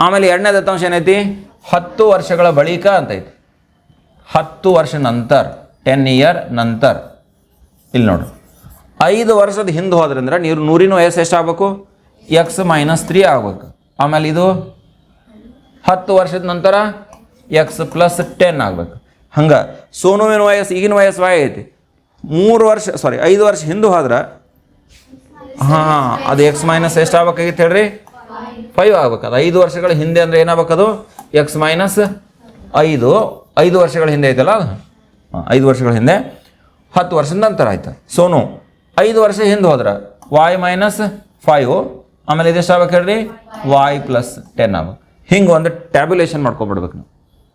ಆಮೇಲೆ ಎರಡನೇ ದತ್ತಾಂಶ ಏನೈತಿ? ಹತ್ತು ವರ್ಷಗಳ ಬಳಿಕ ಅಂತ ಐತಿ. ಹತ್ತು ವರ್ಷ ನಂತರ ಟೆನ್ ಇಯರ್ ನಂತರ. ಇಲ್ಲಿ ನೋಡ್ರಿ. ಐದು ವರ್ಷದ ಹಿಂದೆ ಹೋದ್ರಂದ್ರೆ ನೀರು ನೂರಿನ ವಯಸ್ಸು ಎಷ್ಟು ಆಗ್ಬೇಕು? ಎಕ್ಸ್ ಮೈನಸ್ ತ್ರೀ ಆಗ್ಬೇಕು. ಆಮೇಲೆ ಇದು ಹತ್ತು ವರ್ಷದ ನಂತರ ಎಕ್ಸ್ ಪ್ಲಸ್ ಟೆನ್ ಆಗ್ಬೇಕು. ಹಂಗೆ, ಸೋನುವಿನ ವಯಸ್ಸು, ಈಗಿನ ವಯಸ್ಸು ವಾಯ ಐತಿ? ಮೂರು ವರ್ಷ ಸಾರಿ ಐದು ವರ್ಷ ಹಿಂದೆ ಹೋದ್ರೆ, ಹಾಂ ಅದು ಎಕ್ಸ್ ಮೈನಸ್ ಎಷ್ಟು ಆಗ್ಬೇಕಾಗಿತ್ತು ಹೇಳ್ರಿ? ಫೈವ್ ಆಗ್ಬೇಕು. ಅದು ಐದು ವರ್ಷಗಳ ಹಿಂದೆ ಅಂದರೆ ಏನಾಗಬೇಕದು ಎಕ್ಸ್ ಮೈನಸ್ ಐದು. ಐದು ವರ್ಷಗಳ ಹಿಂದೆ ಐತಲ್ಲ ಅದು? ಐದು ವರ್ಷಗಳ ಹಿಂದೆ. ಹತ್ತು ವರ್ಷದ ನಂತರ ಆಯ್ತು. ಸೋನು, ಐದು ವರ್ಷ ಹಿಂದೆ ಹೋದ್ರೆ. ವಾಯ್ ಮೈನಸ್ ಫೈವ್ ಆಮೇಲೆ ಇದೆಷ್ಟು ಹೇಳ್ರಿ? ವಾಯ್ ಪ್ಲಸ್ ಟೆನ್ ಆಗ ಹಿಂಗೆ ಒಂದು ಟ್ಯಾಬ್ಯುಲೇಷನ್ ಮಾಡ್ಕೊಬಿಡ್ಬೇಕು ನೀವು.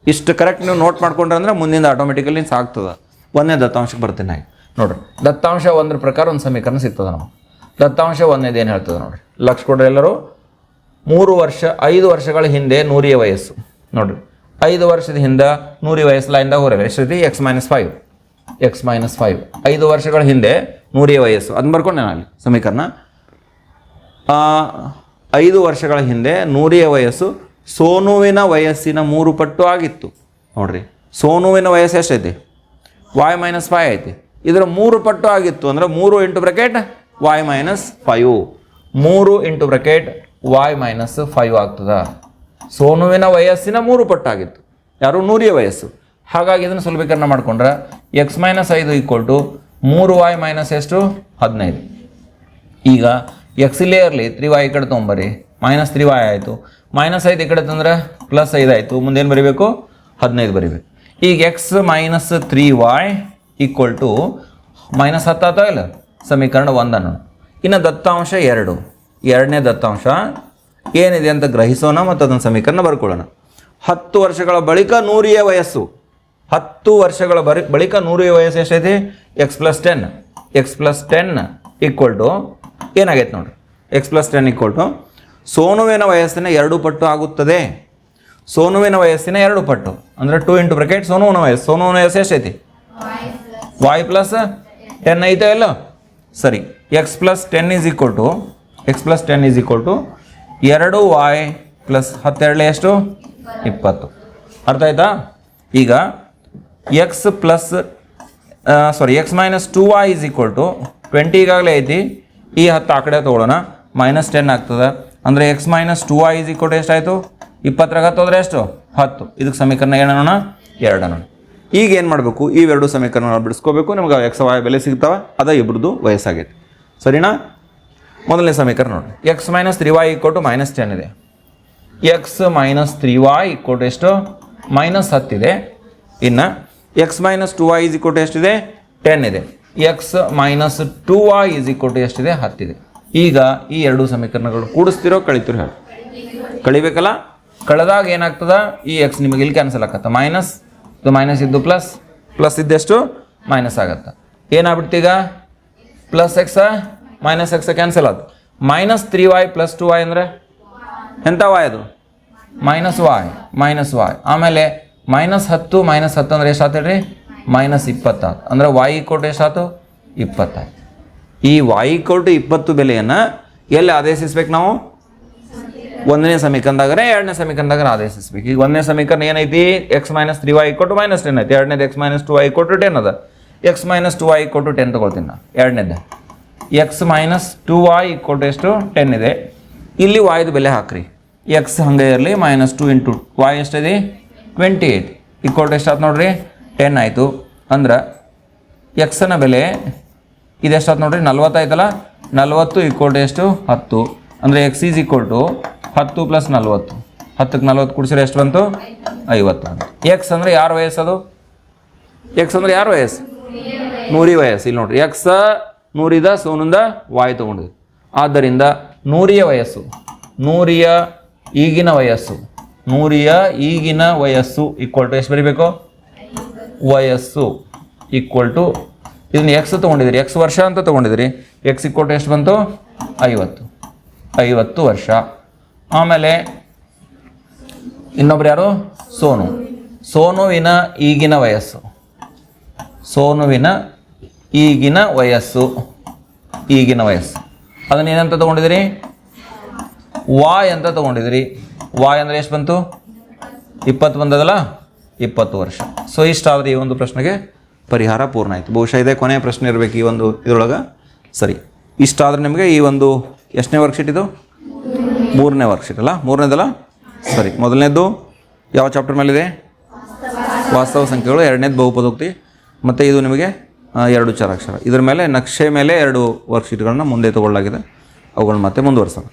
ಇಷ್ಟು ಕರೆಕ್ಟ್ ನೀವು ನೋಟ್ ಮಾಡ್ಕೊಂಡ್ರೆ ಅಂದ್ರೆ ಮುಂದಿಂದ ಆಟೋಮೆಟಿಕಲಿ ಸಾಕ್ತದೆ. ಒಂದನೇ ದತ್ತಾಂಶಕ್ಕೆ ಬರ್ತೀನಿ ಆಯ್ತು ನೋಡ್ರಿ, ದತ್ತಾಂಶ ಒಂದ್ರ ಪ್ರಕಾರ ಒಂದು ಸಮೀಕರಣ ಸಿಗ್ತದೆ ನಾವು ದತ್ತಾಂಶ ಒಂದೇದು ಏನು ಹೇಳ್ತದೆ ನೋಡ್ರಿ. ಲಕ್ಷ ಕೊಡ್ರಿ ಎಲ್ಲರೂ. ಮೂರು ವರ್ಷ, ಐದು ವರ್ಷಗಳ ಹಿಂದೆ ನೂರಿಯ ವಯಸ್ಸು. ನೋಡ್ರಿ. ಐದು ವರ್ಷದ ಹಿಂದೆ ನೂರಿ ವಯಸ್ಸು ಲೈನ್ದಾಗ ಹೊರಲ್ಲ ಎಷ್ಟೈತಿ X minus five X minus five ಐದು ವರ್ಷಗಳ ಹಿಂದೆ ನೂರಿ ವಯಸ್ಸು ಅದನ್ನ ಬರ್ಕೊಂಡೆ ನಾನು ಸಮೀಕರಣ. ಐದು ವರ್ಷಗಳ ಹಿಂದೆ ನೂರಿಯ ವಯಸ್ಸು ಸೋನುವಿನ ವಯಸ್ಸಿನ ಮೂರು ಪಟ್ಟು ಆಗಿತ್ತು. ನೋಡ್ರಿ, ಸೋನುವಿನ ವಯಸ್ಸು ಎಷ್ಟೈತಿ? ವಾಯ್ ಮೈನಸ್ ಫೈವ್ ಐತಿ. ಇದರ ಮೂರು ಪಟ್ಟು ಆಗಿತ್ತು ಅಂದರೆ ಮೂರು into bracket Y minus five ಮೂರು into bracket Y minus five ಆಗ್ತದ. ಸೋನುವಿನ ವಯಸ್ಸಿನ ಮೂರು ಪಟ್ಟಾಗಿತ್ತು. ಯಾರು? ನೂರಿಯ ವಯಸ್ಸು. ಹಾಗಾಗಿ ಇದನ್ನು ಸುಲಭೀಕರಣ ಮಾಡಿಕೊಂಡ್ರೆ ಎಕ್ಸ್ ಮೈನಸ್ ಐದು ಈಕ್ವಲ್ ಟು ಮೂರು ವಾಯ್ ಮೈನಸ್ ಎಷ್ಟು? ಹದಿನೈದು. ಈಗ ಎಕ್ಸ್ ಇಲ್ಲೇ ಇರಲಿ, ತ್ರೀ ವಾಯ್ ಈ ಕಡೆ ತೊಗೊಂಬರಿ ಮೈನಸ್ ತ್ರೀ ವಾಯ್ ಆಯಿತು. ಮೈನಸ್ ಐದು ಈ ಕಡೆ ತಂದ್ರೆ ಪ್ಲಸ್ ಐದು ಆಯಿತು. ಮುಂದೇನು ಬರೀಬೇಕು? ಹದಿನೈದು ಬರೀಬೇಕು. ಈಗ X minus three Y equal to minus ಹತ್ತಾತೋ ಇಲ್ಲ? ಸಮೀಕರಣ ಒಂದನ್ನು. ಇನ್ನು ದತ್ತಾಂಶ ಎರಡು. ಎರಡನೇ ದತ್ತಾಂಶ ಏನಿದೆ ಅಂತ ಗ್ರಹಿಸೋಣ ಮತ್ತು ಅದನ್ನು ಸಮೀಕರಣ ಬರ್ಕೊಳ್ಳೋಣ. ಹತ್ತು ವರ್ಷಗಳ ಬಳಿಕ ನೂರಿಯ ವಯಸ್ಸು. ಹತ್ತು ವರ್ಷಗಳ ಬರಿ, ಬಳಿಕ ನೂರಿಯ ವಯಸ್ಸು ಎಷ್ಟೈತಿ? X plus ten X plus ten equal to ಏನಾಗೈತೆ ನೋಡ್ರಿ? X plus ten equal to ಸೋನುವಿನ ವಯಸ್ಸಿನ ಎರಡು ಪಟ್ಟು ಆಗುತ್ತದೆ. ಸೋನುವಿನ ವಯಸ್ಸಿನ ಎರಡು ಪಟ್ಟು. ಅಂದರೆ ಟು ಇಂಟು ಬ್ರಕೆಟ್ ಸೋನುವಿನ ವಯಸ್ಸು. ಸೋನುವಿನ ವಯಸ್ಸು ಎಷ್ಟೈತಿ? ವಾಯ್ ಪ್ಲಸ್ ಟೆನ್ ಐತೆ ಎಲ್ಲೋ ಸರಿ. X plus ten is equal to X plus ten is equal to ಎರಡು ವಾಯ್ ಪ್ಲಸ್ ಹತ್ತೆರಡಲೆ ಎಷ್ಟು? ಇಪ್ಪತ್ತು. ಅರ್ಥ ಆಯ್ತಾ? ಈಗ X plus sorry X minus two Y is equal to twenty ಈಗಾಗಲೇ ಐತಿ. ಈ ಹತ್ತು ಆ ಕಡೆ ತೊಗೊಳ್ಳೋಣ. ಮೈನಸ್ ಟೆನ್ ಆಗ್ತದೆ. ಅಂದರೆ X minus two Y is equal to ಎಷ್ಟಾಯಿತು? ಇಪ್ಪತ್ತರಾಗ ಹತ್ತೋದ್ರೆ ಎಷ್ಟು? ಹತ್ತು. ಇದಕ್ಕೆ ಸಮೀಕರಣ ಏನೋಣ ಎರಡು ಅನ್ನೋಣ. ಈಗ ಏನು ಮಾಡಬೇಕು? ಇವೆರಡು ಸಮೀಕರಣ ಬಿಡಿಸ್ಕೋಬೇಕು. ನಮ್ಗೆ ಎಕ್ಸ್ ವಾಯ್ ಬೆಲೆ ಸಿಗ್ತಾವೆ? ಅದ ಇಬ್ರದ್ದು ವಯಸ್ಸಾಗೈತೆ. ಸರಿನಾ? ಮೊದಲನೇ ಸಮೀಕರಣ ನೋಡಿ. X minus three Y equal minus ten ಇದೆ. X minus three Y equal ಎಷ್ಟು? ಮೈನಸ್ ಹತ್ತಿದೆ ಇನ್ನು X minus two Y is equal ಎಷ್ಟಿದೆ? ಟೆನ್ ಇದೆ. X minus two Y is equal to ಎಷ್ಟಿದೆ? ಹತ್ತಿದೆ ಈಗ ಈ ಎರಡು ಸಮೀಕರಣಗಳು ಕೂಡಿಸ್ತಿರೋ ಕಳಿತಿರೋ ಹೇಳಿ. ಕಳಿಬೇಕಲ್ಲ? ಕಳೆದಾಗ ಏನಾಗ್ತದ? ಈ ಎಕ್ಸ್ ನಿಮಗೆ ಇಲ್ಲಿ ಕ್ಯಾನ್ಸಲ್ ಆಗತ್ತೆ ಮೈನಸ್ ಇದು ಮೈನಸ್ ಇದ್ದು ಪ್ಲಸ್ ಪ್ಲಸ್ ಇದ್ದಷ್ಟು ಮೈನಸ್ ಆಗತ್ತೆ. ಏನಾಗ್ಬಿಡ್ತೀಗ? Plus X minus X cancel ಅದು minus three Y plus two Y ಅಂದರೆ? ಎಂಥ ವಾಯ್ ಅದು? ಮೈನಸ್ ವಾಯ್ ಮೈನಸ್ ವಾಯ್ ಆಮೇಲೆ ಮೈನಸ್ ಹತ್ತು ಮೈನಸ್ ಹತ್ತು ಅಂದರೆ ಎಷ್ಟು ಆತೇಳ್ರಿ? ಮೈನಸ್ ಇಪ್ಪತ್ತಾತು ಅಂದರೆ ವಾಯ್ ಕೋಟ್ ಎಷ್ಟಾಯ್ತು ಇಪ್ಪತ್ತಾಯ್ತು ಈ ವಾಯ್ ಕೊಟ್ಟು ಇಪ್ಪತ್ತು ಬೆಲೆಯನ್ನು ಎಲ್ಲಿ ಆದೇಶಿಸ್ಬೇಕು ನಾವು? ಒಂದನೇ ಸಮೀಕರಣದಾಗರೆ ಎರಡನೇ ಸಮೀಕರಣದಾಗ ಆದೇಶಿಸ್ಬೇಕು. ಈಗ ಒಂದನೇ ಸಮೀಕರಣ ಏನೈತಿ? ಎಕ್ಸ್ ಮೈನಸ್ ತ್ರೀ ವೈ ಕೊಟ್ಟು ಮೈನಸ್ ಟೆನ್ ಐತಿ ಎರಡನೇದು ಎಕ್ಸ್ ಮೈನಸ್ ಟು ವೈ ಕೊಟ್ಟು ಟೆನ್ ಅದ. ಎಕ್ಸ್ ಮೈನಸ್ ಟು ವೈ ಕೊಟ್ಟು ಟೆನ್ ತೊಗೊಳ್ತೀನಿ ನಾ ಎರಡನೇದು. X minus two Y equal to ಎಷ್ಟು? ಟೆನ್ ಇದೆ. ಇಲ್ಲಿ ವಾಯ್ದು ಬೆಲೆ ಹಾಕ್ರಿ. ಎಕ್ಸ್ ಹಂಗೆ ಇರಲಿ ಮೈನಸ್ ಟು ಇಂಟು ವಾಯ್ ಎಷ್ಟಿದೆ? ಟ್ವೆಂಟಿ ಏಯ್ಟ್ ಇಕ್ಕೊಟ್ಟು ಎಷ್ಟಾಯ್ತು ನೋಡ್ರಿ? ಟೆನ್ ಆಯಿತು. ಅಂದ್ರೆ ಎಕ್ಸನ ಬೆಲೆ ಇದೆಷ್ಟಾಯ್ತು ನೋಡ್ರಿ? ನಲ್ವತ್ತಾಯ್ತಲ್ಲ ನಲ್ವತ್ತು ಇಕ್ಕೊಟ್ಟು ಎಷ್ಟು? ಹತ್ತು. ಅಂದರೆ ಎಕ್ಸ್ ಈಸ್ ಈಕ್ವಲ್ ಟು ಹತ್ತು ಪ್ಲಸ್ ನಲ್ವತ್ತು. ಹತ್ತಕ್ಕೆ ನಲ್ವತ್ತು ಕುಡಿಸಿದ್ರೆ ಎಷ್ಟು ಬಂತು? ಐವತ್ತು ಅಂತ ಎಕ್ಸ್ ಅಂದರೆ ಯಾರು ವಯಸ್ಸದು? ಎಕ್ಸ್ ಅಂದರೆ ಯಾರು ವಯಸ್ಸು? ನೂರಿ ವಯಸ್ಸು. ಇಲ್ಲಿ ನೋಡ್ರಿ. ಎಕ್ಸ ನೂರಿದ ಸೋನಿಂದ ವಾಯು ತೊಗೊಂಡಿದೆ. ಆದ್ದರಿಂದ ನೂರಿಯ ವಯಸ್ಸು, ನೂರಿಯ ಈಗಿನ ವಯಸ್ಸು, ನೂರಿಯ ಈಗಿನ ವಯಸ್ಸು ಈಕ್ವಲ್ ಟು ಎಷ್ಟು ಬರೀಬೇಕು? ವಯಸ್ಸು ಈಕ್ವಲ್ ಟು ಇದನ್ನು ಎಕ್ಸ್ ತೊಗೊಂಡಿದ್ದೀರಿ. ಎಕ್ಸ್ ವರ್ಷ ಅಂತ ತೊಗೊಂಡಿದ್ದೀರಿ. ಎಕ್ಸ್ ಈಕ್ವಲ್ ಟು ಎಷ್ಟು ಬಂತು? ಐವತ್ತು. ಐವತ್ತು ವರ್ಷ. ಆಮೇಲೆ ಇನ್ನೊಬ್ರು ಯಾರು? ಸೋನು. ಸೋನುವಿನ ಈಗಿನ ವಯಸ್ಸು. ಸೋನುವಿನ ಈಗಿನ ವಯಸ್ಸು. ಈಗಿನ ವಯಸ್ಸು. ಅದನ್ನ ಏನಂತ ತೊಗೊಂಡಿದ್ದೀರಿ? ವಾಯ್ ಅಂತ ತೊಗೊಂಡಿದ್ದೀರಿ. ವಾಯ್ ಅಂದರೆ ಎಷ್ಟು ಬಂತು? ಇಪ್ಪತ್ತು ಬಂದದಲ್ಲ? ಇಪ್ಪತ್ತು ವರ್ಷ. ಸೊ ಇಷ್ಟಾದರೆ ಈ ಒಂದು ಪ್ರಶ್ನೆಗೆ ಪರಿಹಾರ ಪೂರ್ಣ ಆಯಿತು. ಬಹುಶಃ ಇದೇ ಕೊನೆಯ ಪ್ರಶ್ನೆ ಇರಬೇಕು ಈ ಒಂದು ಇದರೊಳಗೆ. ಸರಿ. ಇಷ್ಟಾದರೆ ನಿಮಗೆ ಈ ಒಂದು ಎಷ್ಟನೇ ವರ್ಕ್ಶೀಟ್ ಇದು? ಮೂರನೇ ವರ್ಕ್ಶೀಟ್ ಅಲ್ಲ? ಮೂರನೇದಲ್ಲ? ಸರಿ. ಮೊದಲನೇದು ಯಾವ ಚಾಪ್ಟರ್ ಮೇಲಿದೆ? ವಾಸ್ತವ ಸಂಖ್ಯೆಗಳು. ಎರಡನೇದು ಬಹುಪದೋಕ್ತಿ. ಮತ್ತು ಇದು ನಿಮಗೆ ಎರಡು ಚರಾಕ್ಷರ. ಇದರ ಮೇಲೆ ನಕ್ಷೆ ಮೇಲೆ ಎರಡು ವರ್ಕ್ಶೀಟ್ಗಳನ್ನ ಮುಂದೆ ತಗೊಳ್ಳಲಾಗಿದೆ. ಅವುಗಳನ್ನ ಮತ್ತೆ ಮುಂದುವರ್ಸೋಣ.